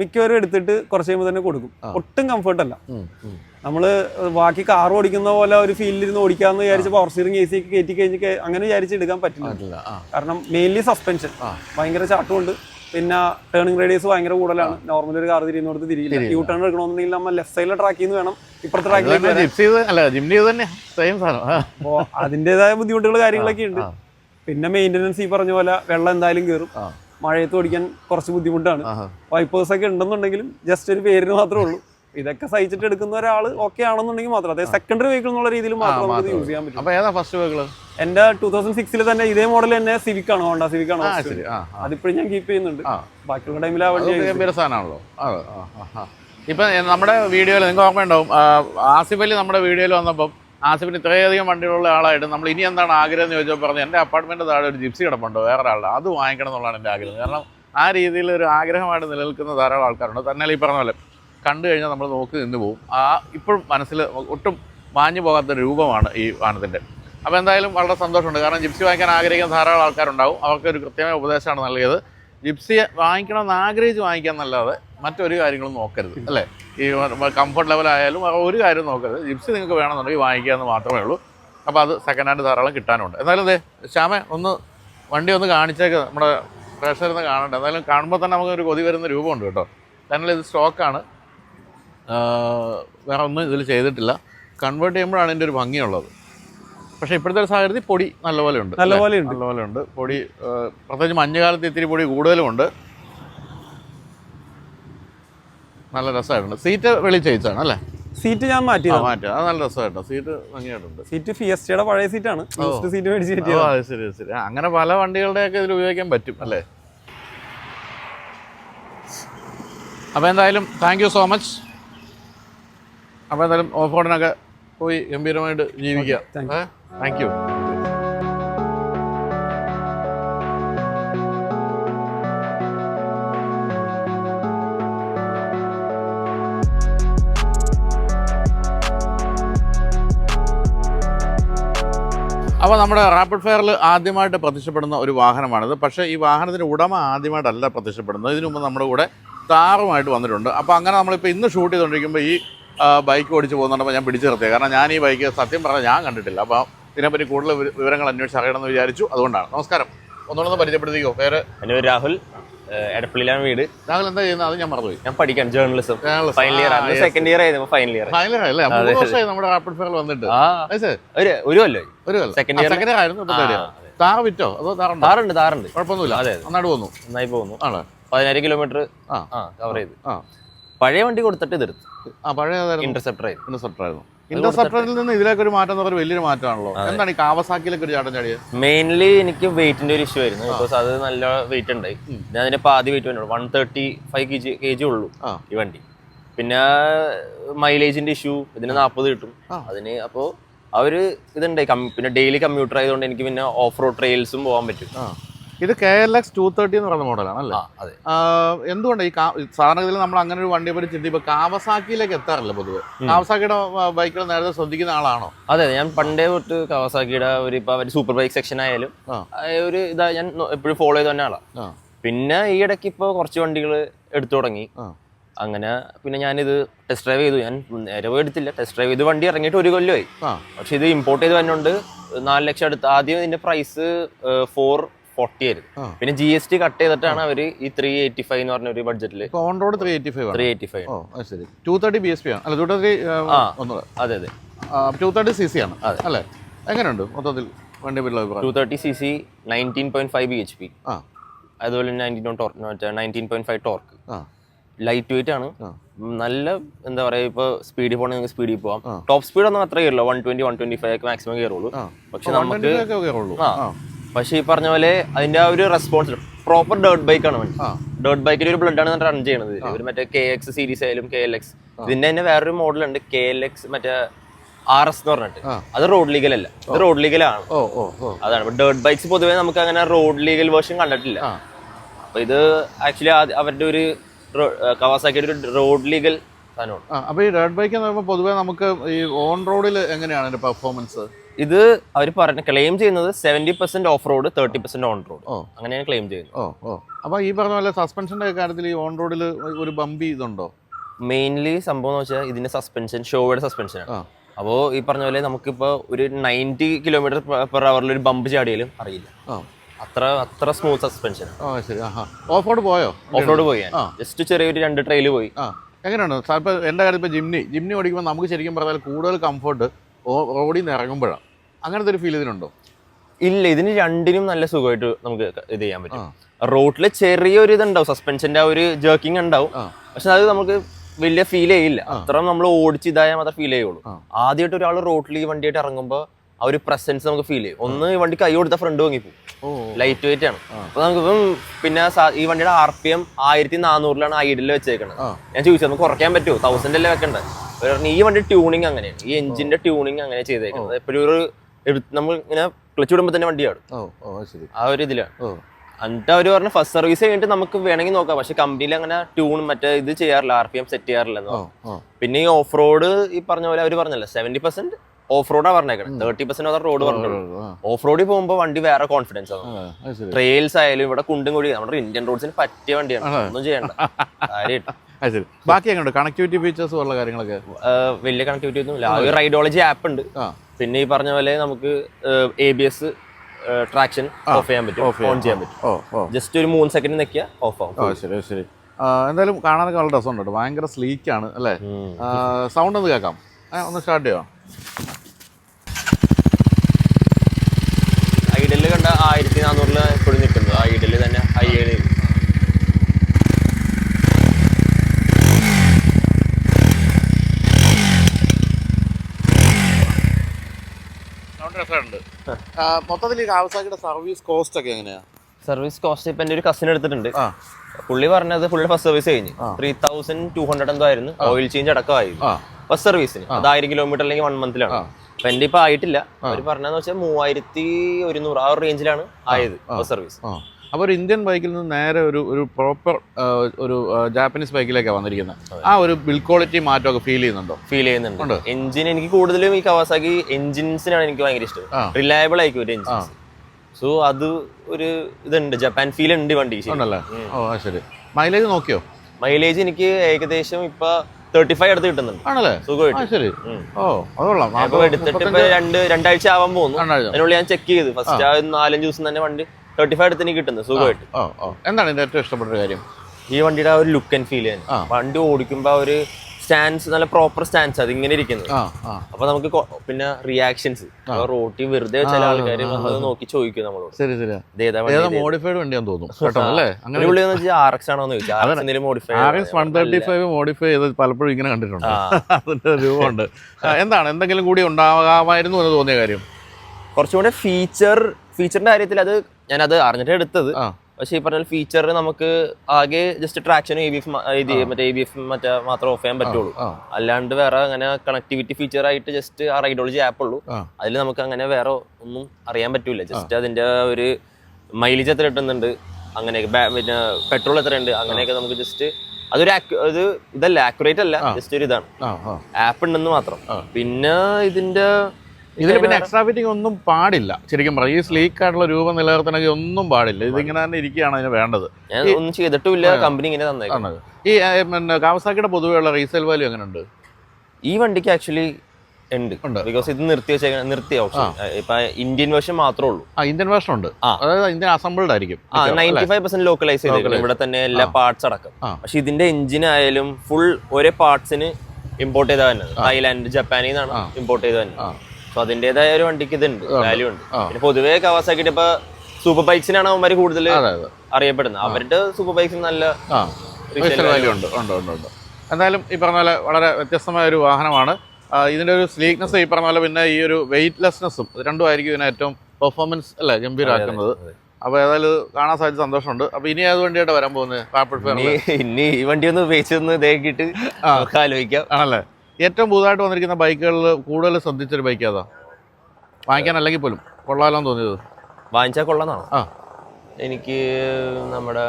മിക്കവരും എടുത്തിട്ട് കുറച്ച് കഴിയുമ്പോൾ തന്നെ കൊടുക്കും. ഒട്ടും കംഫർട്ട് അല്ല. നമ്മൾ ബാക്കി കാർ ഓടിക്കുന്ന പോലെ ഒരു ഫീൽഡിൽ ഇരുന്ന് ഓടിക്കാന്ന് വിചാരിച്ച് പവർ സ്റ്റിയറിംഗ് എ സി ഒക്കെ കയറ്റി കഴിഞ്ഞ് അങ്ങനെ വിചാരിച്ച് എടുക്കാൻ പറ്റില്ല. കാരണം മെയിൻലി സസ്പെൻഷൻ. ഭയങ്കര ചാട്ടമുണ്ട്. പിന്നെ ടേണിംഗ് റേഡിയസ് ഭയങ്കര കൂടുതലാണ്. നോർമലി ഒരു കാർ തിരിയുന്നിടത്ത് തിരിയില്ല. യൂ ടേൺ എടുക്കണമെന്നുണ്ടെങ്കിൽ നമ്മൾ ലെഫ്റ്റ് സൈഡിലെ ട്രാക്കിൽ നിന്ന് വേണം. ഇപ്പുറത്തെ ട്രാക്കിലേക്ക്. അപ്പോൾ അതിന്റെതായ ബുദ്ധിമുട്ടുകൾ കാര്യങ്ങളൊക്കെ ഉണ്ട്. പിന്നെ മെയിന്റനൻസ് ഈ പറഞ്ഞ പോലെ വെള്ളം എന്തായാലും കയറും. മഴയത്ത് ഓടിക്കാൻ കുറച്ച് ബുദ്ധിമുട്ടാണ്. വൈപ്പേഴ്സ് ഒക്കെ ഉണ്ടെന്നുണ്ടെങ്കിലും ജസ്റ്റ് ഒരു പേരിന് മാത്രമേ ഉള്ളൂ. ഇതൊക്കെ സഹിച്ചിട്ട് എടുക്കുന്ന ഒരാൾ ഓക്കെ ആണെന്നുണ്ടെങ്കിൽ മാത്രം. അതായത് സെക്കൻഡറി വെഹിക്കിൾ എന്നുള്ള രീതിയിൽ മാത്രം നമുക്ക് യൂസ് ചെയ്യാൻ പറ്റും ഏതാ ഫസ്റ്റ് വെഹിക്കിൾ എന്റെ ടൂ തൗസൻഡ് സിക്സിൽ തന്നെ ഇതേ മോഡൽ തന്നെ സിവിക് ആണ് ഹോണ്ട സിവിക് ആണ്. അതിപ്പോഴും ഞാൻ കീപ്പ് ചെയ്യുന്നുണ്ട്. ബാക്കിയുള്ള ടൈമിൽ ആ വണ്ടി സാധനമാണല്ലോ. ഇപ്പൊ നമ്മുടെ വീഡിയോയിൽ നിങ്ങൾക്ക് ഓർമ്മയുണ്ടാവും ആസിഫ് അലി നമ്മുടെ വീഡിയോയിൽ വന്നപ്പം ആസിഫിന് ഇത്രയധികം വണ്ടികളുള്ള ആളായിട്ട് നമ്മൾ ഇനി എന്താണ് ആഗ്രഹം എന്ന് ചോദിച്ചാൽ പറഞ്ഞു എന്റെ അപ്പാർട്ട്മെന്റ് താഴെ ഒരു ജിപ്സി കിടപ്പുണ്ട് വേറെ ആളുടെ. അത് വാങ്ങിക്കണം എന്നുള്ളതാണ് എന്റെ ആഗ്രഹം. കാരണം ആ രീതിയിൽ ഒരു ആഗ്രഹമായിട്ട് നിലനിൽക്കുന്ന ധാരാളം ആൾക്കാരുണ്ട്. തന്നെ ഈ പറഞ്ഞ പോലെ കണ്ടു കഴിഞ്ഞാൽ നമ്മൾ നോക്കി നിന്ന് പോകും ആ ഇപ്പോഴും മനസ്സിൽ ഒട്ടും മാഞ്ഞു പോകാത്ത രൂപമാണ് ഈ വാഹനത്തിന്റെ. അപ്പോൾ എന്തായാലും വളരെ സന്തോഷമുണ്ട്. കാരണം ജിപ്സി വാങ്ങിക്കാൻ ആഗ്രഹിക്കുന്ന ധാരാളം ആൾക്കാരുണ്ടാവും. അവർക്ക് ഒരു കൃത്യമായ ഉപദേശമാണ് നൽകിയത്. ജിപ്സി വാങ്ങിക്കണമെന്ന് ആഗ്രഹിച്ച് വാങ്ങിക്കാന്നല്ലാതെ മറ്റൊരു കാര്യങ്ങളും നോക്കരുത് അല്ലേ? ഈ കംഫർട്ട് ലെവലായാലും ആയാലും ഒരു കാര്യം നോക്കരുത്. ജിപ്സി നിങ്ങൾക്ക് വേണമെന്നുണ്ടെങ്കിൽ വാങ്ങിക്കുക എന്ന് മാത്രമേ ഉള്ളൂ. അപ്പോൾ അത് സെക്കൻഡ് ഹാൻഡ് ധാരാളം കിട്ടാനുണ്ട്. എന്നാലും അതെ ശ്യാമ ഒന്ന് വണ്ടി ഒന്ന് കാണിച്ചേക്ക് നമ്മുടെ പ്രേക്ഷകരുന്ന് കാണണ്ട എന്തായാലും കാണുമ്പോൾ തന്നെ നമുക്ക് ഒരു കൊതി വരുന്ന രൂപമുണ്ട് കേട്ടോ. തന്നെ ഇത് സ്റ്റോക്കാണ് വേറെ ഒന്നും ഇതിൽ ചെയ്തിട്ടില്ല. കൺവേർട്ട് ചെയ്യുമ്പോഴാണ് ഇതിന്റെ ഒരു ഭംഗിയുള്ളത്. പക്ഷേ ഇപ്പോഴത്തെ ഒരു സാഹചര്യത്തിൽ പൊടി നല്ലപോലെ ഉണ്ട് നല്ലപോലെ ഉണ്ട്. നല്ലപോലെ ഉണ്ട്. പൊടി പ്രത്യേകിച്ച് മഞ്ഞുകാലത്ത് ഇത്തിരി പൊടി കൂടുതലുമുണ്ട് നല്ല രസമായിട്ടുണ്ട്. സീറ്റ് വെളിയിൽ ചെയ്യിച്ചാണ് അല്ലേ? സീറ്റ് ഞാൻ ആ മാറ്റി അത് നല്ല രസമായിട്ടോ? സീറ്റ് ഭംഗിയായിട്ടുണ്ട്. സീറ്റ് ഫിയസ്റ്റയുടെ പഴയ സീറ്റാണ് സീറ്റ് മേടിച്ച് ശരി ശരി. അങ്ങനെ പല വണ്ടികളുടെയൊക്കെ ഇതിൽ ഉപയോഗിക്കാൻ പറ്റും അല്ലേ? അപ്പോൾ എന്തായാലും താങ്ക് യു സോ മച്ച് അപ്പോൾ എന്തായാലും ഓഫ് റോഡിനൊക്കെ പോയി ഗംഭീരമായിട്ട് ജീവിക്കുക. താങ്ക് യു അപ്പോൾ നമ്മുടെ റാപ്പിഡ് ഫയറിൽ ആദ്യമായിട്ട് പ്രത്യക്ഷപ്പെടുന്ന ഒരു വാഹനമാണിത്. പക്ഷേ ഈ വാഹനത്തിന്റെ ഉടമ ആദ്യമായിട്ടല്ല പ്രത്യക്ഷപ്പെടുന്നത്. ഇതിനു മുമ്പ് നമ്മുടെ കൂടെ താറുമായിട്ട് വന്നിട്ടുണ്ട്. അപ്പോൾ അങ്ങനെ നമ്മളിപ്പോൾ ഇന്ന് ഷൂട്ട് ചെയ്തുകൊണ്ടിരിക്കുമ്പോൾ ഈ ബൈക്ക് ഓടിച്ച് പോകുന്നുണ്ടപ്പോൾ ഞാൻ പിടിച്ചു നിർത്തിയത് കാരണം ഞാൻ ഈ ബൈക്ക് സത്യം പറഞ്ഞാൽ ഞാൻ കണ്ടിട്ടില്ല. അപ്പോൾ ഇതിനെപ്പറ്റി കൂടുതൽ വിവരങ്ങൾ അന്വേഷിച്ച് അറിയണമെന്ന് വിചാരിച്ചു. അതുകൊണ്ടാണ്. നമസ്കാരം. ഒന്നുകൂടെ പരിചയപ്പെടുത്തിക്കോ. പേര്? എന്റെ പേര് രാഹുൽ. എടപ്പള്ളിയിലാണ് വീട്. രാഹുൽ എന്താ ചെയ്യുന്നത്? അത് ഞാൻ മറന്നുപോയി. ഞാൻ പഠിക്കാൻ ജേർണലിസം. ഫൈനൽ ഇയർ ആയിരുന്നു ആണ് സെക്കൻഡ് ഇയർ ആയിരുന്നു ഫൈനൽ ഇയർ ഫൈനൽ ഇയർ അല്ലേ? മൂന്ന് വർഷമായി നമ്മുടെ റാപ്പിഡ് ഫയർ വന്നിട്ട്. ഒരു ഒരു കൊല്ലം. ഒരു കൊല്ലം. സെക്കൻഡ് ഇയർ സെക്കൻഡ് ഇയർ ആയിരുന്നു തേർഡ് വിറ്റോ? അതോ താറുണ്ട്? താറുണ്ട് താറുണ്ട്. കുഴപ്പമൊന്നുമില്ല. അതെ. നന്നായിട്ട് പോന്നു നന്നായി പോകുന്നു. ആണ്? പതിനായിരം കിലോമീറ്റർ ആ. ആ കവർ ചെയ്ത്. ആ. പഴയ വണ്ടി കൊടുത്തിട്ട് ഇതെടുത്തു ആ പഴയ ഇന്റർസെപ്റ്റർ ആയിരുന്നു. ഇന്റർസെപ്റ്റർ ആയിരുന്നു. ഇന്റർസെപ്റ്ററിൽ നിന്ന് ഇതിലേക്ക് ഒരു മാറ്റം എന്ന് പറഞ്ഞാൽ വലിയൊരു മാറ്റമാണല്ലോ. എന്താണ് ഈ കാവസാക്കിയിലേക്ക് ഒരു ചാട്ടം ചാടിയത്? മെയിൻലി എനിക്ക് വെയിറ്റിന്റെ ഒരു ഇഷ്യൂ ആയിരുന്നു. ബിക്കോസ് അത് നല്ല വെയിറ്റ് ഉണ്ടായി. ഞാൻ അതിന്റെ പാതി വെയിറ്റ് വേണ്ടി one thirty five K G K G ഉള്ളൂ ഈ വണ്ടി. പിന്നെ മൈലേജിന്റെ ഇഷ്യൂ ഇതിന് നാൽപ്പത് കിട്ടും. അതിന് അപ്പോൾ അവർ ഒരു ഇതുണ്ടായി. പിന്നെ ഡെയിലി കമ്മ്യൂട്ടർ ആയതുകൊണ്ട് എനിക്ക് പിന്നെ ഓഫ് റോഡ് ട്രെയിൽസും പോകാൻ പറ്റും. ഇത് K L X two thirty എന്ന് പറയുന്ന മോഡലാണ് അല്ലേ അതെ. എന്തുകൊണ്ട് ഈ സാധാരണഗതിയിൽ നമ്മൾ അങ്ങനെ ഒരു വണ്ടിയെ പറ്റി ചിന്തിക്കുമ്പോൾ കാവസാക്കിയിലേക്ക് എത്താറില്ല പൊതുവെ. കാവസാക്കിയുടെ ബൈക്കുകൾ നേരത്തെ ശ്രദ്ധിക്കുന്ന ആളാണോ? അതെ ഞാൻ പണ്ടേ തൊട്ട് കാവസാക്കിയുടെ ഒരു ഇപ്പൊ അവർ സൂപ്പർ ബൈക്ക് സെക്ഷൻ ആയാലും ഒരു ഇതാ ഞാൻ എപ്പോഴും ഫോളോ ചെയ്ത് തന്നെ ആളാ. പിന്നെ ഈ ഇടയ്ക്ക് ഇപ്പോൾ കുറച്ച് വണ്ടികൾ എടുത്തു തുടങ്ങി. അങ്ങനെ പിന്നെ ഞാനിത് ടെസ്റ്റ് ഡ്രൈവ് ചെയ്തു. ഞാൻ നേരെ പോയി എടുത്തില്ല. ടെസ്റ്റ് ഡ്രൈവ് ചെയ്ത് വണ്ടി ഇറങ്ങിയിട്ട് ഒരു കൊല്ലമായി. പക്ഷെ ഇത് ഇമ്പോർട്ട് ചെയ്ത് വന്നുകൊണ്ട് നാല് ലക്ഷം അടുത്ത് ആദ്യം ഇതിന്റെ പ്രൈസ് ഫോർ ഫോർട്ടി ആയിരുന്നു. പിന്നെ ജി എസ് ടി കട്ട് ചെയ്തിട്ടാണ് അവർ ഈ ത്രീ എയ്റ്റി ഫൈവ് എന്ന് പറഞ്ഞ ഒരു ബഡ്ജറ്റിൽ on road three eighty five three ആണ്. എയ്റ്റി ഫൈവ് ഓ ശരി. Two thirty B S P ആണ്. അല്ല ടു തേർട്ടി അതെ അതെ. ടു തേർട്ടി സി സി ആണ്. അല്ലേ? എങ്ങനെയുണ്ട് മൊത്തത്തിൽ വണ്ടി two thirty C C nineteen point five B H P അതുപോലെ nineteen torque nineteen point five torque light weight ആണ്. നല്ല എന്താ പറയാ ഇപ്പൊ സ്പീഡിൽ പോകണമെങ്കിൽ നിങ്ങൾക്ക് സ്പീഡിൽ പോവാം. ടോപ്പ് സ്പീഡ് ഒന്നും അത്ര കയറില്ല one twenty one twenty five ഒക്കെ മാക്സിമം കയറുള്ളൂ. പക്ഷെ നമുക്ക് പക്ഷെ ഈ പറഞ്ഞ പോലെ അതിന്റെ ആ ഒരു റെസ്പോൺസ് പ്രോപ്പർ ഡേർട്ട് ബൈക്ക് ആണ് ഡേർട്ട് ബൈക്കിൽ ഒരു ബ്ലഡ് ആണ് റൺ ചെയ്യണത്. ഒരു മറ്റേ കെ എക്സ് സീരീസ് ആയാലും കെ എൽ എക്സ് ഇതിന്റെ തന്നെ വേറൊരു മോഡലുണ്ട് ഉണ്ട്. കെ എൽ എക്സ് മറ്റേ ആർ എസ് എന്ന് പറഞ്ഞിട്ട്. അത് റോഡ് ലീഗൽ അല്ല. ഇത് റോഡ് ഓ അതാണ്. ഡേർട്ട് ബൈക്സ് പൊതുവേ നമുക്ക് അങ്ങനെ റോഡ് ലീഗൽ വേർഷൻ കണ്ടിട്ടില്ല. അപ്പൊ ഇത് ആക്ച്വലി അവരുടെ ഒരു കവാസാക്കിയുടെ ഒരു റോഡ് ലീഗൽ സാധനമാണ്. അപ്പൊ ഈ റെഡ് ബൈക്ക് എന്ന് പറയുമ്പോൾ പൊതുവേ നമുക്ക് ഈ ഓൺ റോഡിൽ എങ്ങനെയാണ് പെർഫോമൻസ് ഇത് അവർ പറഞ്ഞ ക്ലെയിം ചെയ്യുന്നത് seventy percent off road thirty percent on road അങ്ങനെയാണ് ക്ലെയിം ചെയ്യുന്നത്. ഓ ഓ. അപ്പോൾ ഈ പറഞ്ഞ പോലെ സസ്പെൻഷന്റെ കാര്യത്തിൽ ഈ ഓൺ റോഡിൽ ഒരു ബമ്പി ഇതുണ്ടോ മെയിൻലി സംഭവം എന്ന് വെച്ചാൽ ഇതിന്റെ സസ്പെൻഷൻ ഷോയുടെ സസ്പെൻഷൻ ആണ്. അപ്പോൾ ഈ പറഞ്ഞ പോലെ നമുക്കിപ്പോൾ ഒരു നയന്റി കിലോമീറ്റർ പെർ അവറിൽ ഒരു ബമ്പ് ചാടിയാലും അറിയില്ല. അത്ര അത്ര സ്മൂത്ത് സസ്പെൻഷൻ ഓഫ് റോഡ് പോയോ? ഓഫ് റോഡ് പോയി ജസ്റ്റ് ചെറിയൊരു രണ്ട് ട്രെയിൽ പോയി. എങ്ങനെയാണ് സാർ ഇപ്പോൾ എന്റെ കാര്യം ഇപ്പോൾ ജിംനി. ജിംനി ഓടിക്കുമ്പോൾ നമുക്ക് ശരിക്കും പറഞ്ഞാൽ കൂടുതൽ കംഫർട്ട് റോഡിൽ നിന്ന് ഇറങ്ങുമ്പോഴാണ് അങ്ങനത്തെ ഒരു ഫീൽ ഇതിനുണ്ടോ? ഇല്ല ഇതിന് രണ്ടിനും നല്ല സുഖമായിട്ട് നമുക്ക് ഇത് ചെയ്യാൻ പറ്റും. റോട്ടിൽ ചെറിയൊരു ഇതുണ്ടാവും സസ്പെൻഷന്റെ ആ ഒരു ജേക്കിംഗ് ഉണ്ടാവും. പക്ഷെ അത് നമുക്ക് വലിയ ഫീൽ ചെയ്യില്ല. അത്ര നമ്മൾ ഓടിച്ച് ഇതായാൽ മാത്രമേ ഫീൽ ചെയ്യുള്ളൂ. ആദ്യമായിട്ട് ഒരാൾ റോട്ടിൽ ഈ വണ്ടിയായിട്ട് ഇറങ്ങുമ്പോൾ ആ ഒരു പ്രസൻസ് നമുക്ക് ഫീൽ ചെയ്യും. ഒന്ന് ഈ വണ്ടി കൈ കൊടുത്ത ഫ്രണ്ട് ഓ. ലൈറ്റ് വെയിറ്റ് ആണ് അപ്പൊ നമുക്ക് ഇപ്പം പിന്നെ ഈ വണ്ടിയുടെ ആർ പി എം ആയിരത്തി നാനൂറിലാണ് ഐഡിൽ വെച്ചേക്കുന്നത് ഞാൻ ചോദിച്ചത് നമുക്ക് കുറയ്ക്കാൻ പറ്റുമോ? തൗസൻഡ് അല്ലേ വെക്കണ്ടേ? അവർ പറഞ്ഞു, ഈ വണ്ടി ട്യൂണിങ് അങ്ങനെയാണ്. ഈ എഞ്ചിന്റെ ട്യൂണിങ് അങ്ങനെ ചെയ്തേക്കുന്നത് എപ്പോഴും ഒരു എടുത്ത് നമ്മൾ ഇങ്ങനെ ക്ലച്ച് വിടുമ്പോൾ തന്നെ വണ്ടി ആടും ആ ഒരു ഇതിലാണ്. എന്നിട്ട് അവർ പറഞ്ഞ ഫസ്റ്റ് സർവീസ് കഴിഞ്ഞിട്ട് നമുക്ക് വേണമെങ്കിൽ നോക്കാം. പക്ഷെ കമ്പനിയിൽ അങ്ങനെ ട്യൂൺ മറ്റേ ഇത് ചെയ്യാറില്ല ആർ പി എം സെറ്റ് ചെയ്യാറില്ല പിന്നെ ഈ ഓഫ് റോഡ് ഈ പറഞ്ഞ പോലെ അവർ പറഞ്ഞല്ലോ സെവന്റി പെർസെന്റ് ഓഫ് റോഡാ പറഞ്ഞേക്കണം തേർട്ടി പെർസെന്റ് റോഡ് പറഞ്ഞുള്ളൂ ആ ഓഫ് റോഡിൽ പോകുമ്പോൾ വണ്ടി വേറെ കോൺഫിഡൻസ് ആണ് ട്രെയിൽസ് ആയാലും ഇവിടെ കുണ്ടും കൂടി നമ്മുടെ ഇന്ത്യൻ റോഡ്സിന് പറ്റിയ വണ്ടിയാണ്? ഒന്നും ചെയ്യണ്ട. കാര്യമായിട്ട് ശരി. ബാക്കി എങ്ങനെയുണ്ട്? കണക്ടിവിറ്റി ഫീച്ചേഴ്സ് ഉള്ള കാര്യങ്ങളൊക്കെ? വലിയ കണക്ടിവിറ്റി ഒന്നും ഇല്ല. ഒരു റൈഡോളജി ആപ്പ് ഉണ്ട്. പിന്നെ ഈ പറഞ്ഞ പോലെ നമുക്ക് A B S traction off ചെയ്യാൻ പറ്റും. ഓൺ ചെയ്യാൻ പറ്റും. ജസ്റ്റ് ഒരു മൂന്ന് സെക്കൻഡ് നിൽക്കുക ഓഫ് ആവും. ശരി ശരി. എന്തായാലും കാണാനൊക്കെ വളരെ രസമുണ്ട്. ഭയങ്കര സ്ലീക്കാണ് അല്ലേ? സൗണ്ട് ഒന്ന് കേൾക്കാം. ഒന്ന് സ്റ്റാർട്ട് ചെയ്യാം ഐഡൽ കണ്ട ആയിരത്തി നാനൂറിൽ എപ്പോഴും നിൽക്കുന്നത്. ആ ഐഡൽ തന്നെ ഹൈ സൗണ്ട് രസമുണ്ട് മൊത്തത്തിൽ ഈ കാവസാക്കിയുടെ സർവീസ് കോസ്റ്റ് ഒക്കെ എങ്ങനെയാ? സർവീസ് കോസ്റ്റ് ഇപ്പൊ എന്റെ ഒരു കസിൻ എടുത്തിട്ടുണ്ട്. പുള്ളി പറഞ്ഞത് ഫുള്ള് ഫസ്റ്റ് സർവീസ് കഴിഞ്ഞ്. ത്രീ തൗസൻഡ് ടു ഹൺഡ്രഡ് എന്തോ ആയിരുന്നു. ഓയിൽ ചേഞ്ച് അടക്കമായിരുന്നു. ആ. ഫസ്റ്റ് സർവീസിന് അത് ആയിരം കിലോമീറ്റർ അല്ലെങ്കിൽ വൺ മന്തിലാണ് എന്റെ ഇപ്പൊ ആയിട്ടില്ല അവർ പറഞ്ഞതെന്ന് വെച്ചാൽ മൂവായിരത്തി ഒരുന്നൂറ് ആ ഒരു റേഞ്ചിലാണ് ആയത് സർവീസ്. അപ്പൊ അപ്പോൾ ഒരു ഇന്ത്യൻ ബൈക്കിൽ നിന്ന് നേരെ ഒരു ഒരു പ്രോപ്പർ ഒരു ജാപ്പനീസ് ബൈക്കിലേക്കാണ് വന്നിരിക്കുന്നത് ആ ഒരു ബിൽ ക്വാളിറ്റി മാറ്റമൊക്കെ ഫീൽ ചെയ്യുന്നുണ്ടോ? ഫീൽ ചെയ്യുന്നുണ്ട്. എഞ്ചിൻ എനിക്ക് കൂടുതലും ഈ കവാസാക്കി എഞ്ചിൻസിനാണ് എനിക്ക് ഭയങ്കര ഇഷ്ടം. റിലയബിൾ ആയിരിക്കും ഒരു എഞ്ചിൻ സോ അത് ഒരു ഇതുണ്ട്. ജപ്പാൻ ഫീൽ ഉണ്ട് വണ്ടി ഉണ്ടല്ലേ? ഓ ശരി. മൈലേജ് നോക്കിയോ? മൈലേജ് എനിക്ക് ഏകദേശം ഇപ്പൊ തേർട്ടി ഫൈവ് അടുത്ത് കിട്ടുന്നുണ്ട്. ആണല്ലേ? സുഖമായിട്ട്. ശരി. ഓ അത് കൊള്ളാം എടുത്തിട്ട് ഇപ്പൊ രണ്ട് രണ്ടാഴ്ച ആവാൻ പോകുന്നു. അതിനുള്ളിൽ ഞാൻ ചെക്ക് ചെയ്ത്. ഫസ്റ്റ് ആ. നാലഞ്ച് ദിവസം തന്നെ വണ്ടി തേർട്ടി ഫൈവ് അടുത്ത് എനിക്ക് കിട്ടുന്നത് സുഖമായിട്ട്. എന്താണ് ഇതിന്റെ ഏറ്റവും ഇഷ്ടപ്പെട്ട കാര്യം? ഈ വണ്ടിയുടെ ആ ഒരു ലുക്ക് ആൻഡ് ഫീൽ ചെയ്യാൻ വണ്ടി ഓടിക്കുമ്പോ ആ ഒരു സ്റ്റാൻസ് നല്ല പ്രോപ്പർ സ്റ്റാൻസ് അത് ഇങ്ങനെ ഇരിക്കുന്നത്. അപ്പൊ നമുക്ക് പിന്നെ റിയാക്ഷൻസ് റോട്ടി വെറുതെ ചില ആൾക്കാർ വന്ന് നോക്കി ചോദിക്കും നമ്മളോട്. ശരി ശരി. മോഡിഫൈഡ് വണ്ടിയാന്ന് തോന്നുന്നു. വിളി എന്ന് വെച്ചാൽ ആർ എക്സ് ആണോന്ന് ചോദിച്ചാൽ മോഡിഫൈ ചെയ്ത് പലപ്പോഴും ഇങ്ങനെ കണ്ടിട്ടുണ്ട്. അതിന്റെ രൂപമുണ്ട്. എന്താണ്? എന്തെങ്കിലും കൂടി ഉണ്ടാകാമായിരുന്നു എന്ന് തോന്നിയ കാര്യം? കുറച്ചുകൂടെ ഫീച്ചർ ഫീച്ചറിന്റെ കാര്യത്തിൽ അത് ഞാൻ അത് അറിഞ്ഞിട്ട് എടുത്തത്. പക്ഷേ ഈ പറഞ്ഞ ഫീച്ചർ നമുക്ക് ആകെ just traction A B F മറ്റേ എ ബി എഫ് മറ്റേ മാത്രം ഓഫ് ചെയ്യാൻ പറ്റുള്ളൂ. അല്ലാണ്ട് വേറെ അങ്ങനെ കണക്ടിവിറ്റി ഫീച്ചർ ആയിട്ട് ജസ്റ്റ് ആ റൈഡോളജി ആപ്പ് ഉള്ളൂ. അതിൽ നമുക്ക് അങ്ങനെ വേറെ ഒന്നും അറിയാൻ പറ്റൂല. ജസ്റ്റ് അതിന്റെ ഒരു മൈലേജ് എത്ര കിട്ടുന്നുണ്ട് അങ്ങനെയൊക്കെ പിന്നെ പെട്രോൾ എത്ര ഉണ്ട് അങ്ങനെയൊക്കെ നമുക്ക് ജസ്റ്റ് അതൊരു ഒരു ഇത് ഇതല്ല ആക്യുറേറ്റ് അല്ല ജസ്റ്റ് ഒരു ഇതാണ്. ആപ്പ് ഉണ്ടെന്ന് മാത്രം. പിന്നെ ഇതിന്റെ ഇതിൽ പിന്നെ എക്സ്ട്രാ ഫിറ്റിംഗ് ഒന്നും പാടില്ല. ശരിക്കും പറയും ഈ സ്ലീക്ക് ആയിട്ടുള്ള രൂപം നിലനിർത്തണമെങ്കിൽ ഒന്നും പാടില്ല. ഇതിങ്ങനെ തന്നെ ഇരിക്കുകയാണ് അതിന് വേണ്ടത്. ഒന്നും ചെയ്തിട്ടുമില്ല കമ്പനി ഇങ്ങനെ തന്നത് ഈ പിന്നെ കാവസാക്കിയുടെ പൊതുവെയുള്ള റീസെയിൽ വാല്യൂ എങ്ങനെ ഉണ്ട് ഈ വണ്ടിക്ക് ആക്ച്വലി ഉണ്ട്. ബിക്കോസ് ഇത് നിർത്തി വെച്ചേക്കാൻ നിർത്തിയ ഓപ്ഷൻ ഇപ്പൊ ഇന്ത്യൻ വേർഷൻ മാത്രമേ ഉള്ളൂ. ആ ഇന്ത്യൻ വേർഷൻ ഉണ്ട്. അതായത് ഇന്ത്യൻ അസംബിൾഡ് ആയിരിക്കും. ആ നയന്റി ഫൈവ് പെർസെന്റ് ലോക്കലൈസ് ചെയ്തിട്ടുണ്ട് ഇവിടെ തന്നെ എല്ലാ പാർട്സ് അടക്കം. പക്ഷെ ഇതിന്റെ എഞ്ചിൻ ആയാലും ഫുൾ ഒരേ പാർട്സിന് ഇമ്പോർട്ട് ചെയ്ത തന്നെ തായ്ലാന്റ് ജപ്പാനിൽ നിന്നാണ് ഇമ്പോർട്ട് ചെയ്ത് തന്നെ സോ അതിന്റേതായ ഒരു വണ്ടിക്ക് ഇതുണ്ട് വാല്യൂ ഉണ്ട്. പിന്നെ പൊതുവേ കവാസാക്കിട്ട് ഇപ്പൊ സൂപ്പർ ബൈക്സിനാണ് അവന്മാര് കൂടുതൽ അതെ അതെ. അറിയപ്പെടുന്നത്. അവരുടെ സൂപ്പർ ബൈക്സിന് നല്ല വാല്യൂ ഉണ്ട് ഉണ്ട് ഉണ്ട് ഉണ്ട്. എന്തായാലും ഈ പറഞ്ഞ പോലെ വളരെ വ്യത്യസ്തമായ ഒരു വാഹനമാണ്. ഇതിന്റെ ഇതിന്റെ ഒരു സ്ലീക്നെസ് ഈ പറഞ്ഞ പോലെ പിന്നെ ഈ ഒരു വെയിറ്റ്ലെസ്നെസ്സും രണ്ടും ആയിരിക്കും ഇതിനെ ഏറ്റവും പെർഫോമൻസ് അല്ലേ ഗംഭീരമാക്കുന്നത് അപ്പൊ ഏതായാലും കാണാൻ സാധിച്ച സന്തോഷമുണ്ട്. അപ്പൊ ഇനി ഏത് വണ്ടിയായിട്ട് വരാൻ പോകുന്നത്? റാപ്പിഡ് ഫയർ ഇനി ഈ വണ്ടി ഒന്ന് ഉപയോഗിച്ചൊന്ന് ഇതാക്കിയിട്ട് ആലോചിക്കാം. ആണല്ലേ? ഏറ്റവും പുതുതായിട്ട് വന്നിരിക്കുന്ന ബൈക്കുകളിൽ കൂടുതൽ ശ്രദ്ധിച്ചൊരു ബൈക്ക് ഏതാ? വാങ്ങിക്കാൻ അല്ലെങ്കിൽ പോലും. കൊള്ളാലോന്ന് തോന്നിയത്. വാങ്ങിച്ചാൽ കൊള്ളാന്നാണ്? ആ. എനിക്ക് നമ്മുടെ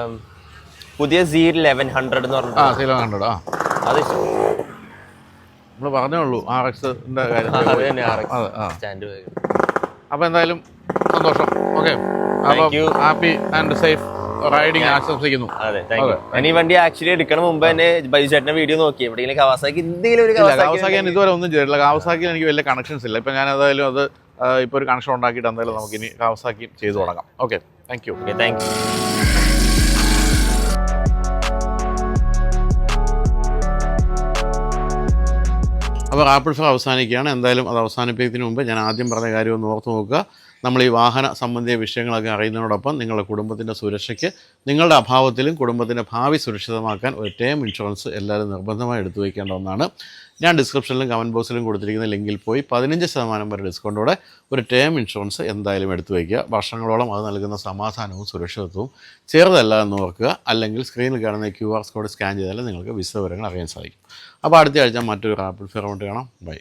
പുതിയ സി ലെവൻ ഹൺഡ്രഡ് എന്ന് ആ പറഞ്ഞിട്ട് സീലോ ഹൺഡ്രഡ് ആ. അത് നമ്മൾ പറഞ്ഞേ ഉള്ളൂ ആർ എക്സിന്റെ കാര്യം അത് തന്നെ RX. അതെ ആ. സ്റ്റാൻഡ് അപ്പോൾ എന്തായാലും സന്തോഷം. ഓക്കെ അപ്പോൾ you. Happy and safe riding ആശംസിക്കുന്നു അതെ താങ്ക് യു ഞാൻ ഈ വണ്ടി ആക്ച്വലി എടുക്കണ. മുമ്പ് തന്നെ ബൈജു ചേട്ടന്റെ വീഡിയോ നോക്കി. എവിടെയെങ്കിലും കവാസാക്കി എന്തെങ്കിലും ഒരു കവാസാക്കി ഞാൻ ഇതുവരെ ഒന്നും ചെയ്തിട്ടില്ല. കാവസാക്കിയിൽ എനിക്ക് വലിയ കണക്ഷൻസ് ഇല്ല. ഇപ്പൊ ഞാൻ ഏതായാലും അത് ഇപ്പൊ ഒരു കണക്ഷൻ ഉണ്ടാക്കിയിട്ട് എന്തായാലും നമുക്ക് ഇനി കാവസാക്കി ചെയ്തു തുടങ്ങാം. Okay thank you thank you. അപ്പോൾ ആപ്പിൾ ഫോൺ അവസാനിക്കുകയാണ്. എന്തായാലും അത് അവസാനിപ്പിക്കുന്നതിന് മുമ്പ് ഞാൻ ആദ്യം പറഞ്ഞ കാര്യം ഒന്ന് ഓർത്ത് നോക്കുക. നമ്മൾ ഈ വാഹന സംബന്ധിയ വിഷയങ്ങളൊക്കെ അറിയുന്നതിനോടൊപ്പം നിങ്ങളുടെ കുടുംബത്തിന്റെ സുരക്ഷയ്ക്ക് നിങ്ങളുടെ അഭാവത്തിലും കുടുംബത്തിന്റെ ഭാവി സുരക്ഷിതമാക്കാൻ ഒരു ടേം ഇൻഷുറൻസ് എല്ലാവരും നിർബന്ധമായി എടുത്തു വയ്ക്കേണ്ട ഒന്നാണ്. ഞാൻ ഡിസ്ക്രിപ്ഷനിലും കമന്റ് ബോക്സിലും കൊടുത്തിരിക്കുന്ന ലിങ്കിൽ പോയി പതിനഞ്ച് ശതമാനം വരെ ഡിസ്കൗണ്ടോടെ ഒരു ടേം ഇൻഷുറൻസ് എന്തായാലും എടുത്തു വയ്ക്കുക. വർഷങ്ങളോളം അത് നൽകുന്ന സമാധാനവും സുരക്ഷിതത്വവും ചെറുതല്ല എന്ന് ഓർക്കുക. അല്ലെങ്കിൽ സ്ക്രീനിൽ കാണുന്ന ക്യു ആർ കോഡ് സ്കാൻ ചെയ്താൽ നിങ്ങൾക്ക് വിശദവിവരങ്ങൾ അറിയാൻ സാധിക്കും. അപ്പോൾ അടുത്ത ആഴ്ച മറ്റൊരു റാപ്പിഡ് ഫെയർ കൊണ്ട് കാണാം. ബൈ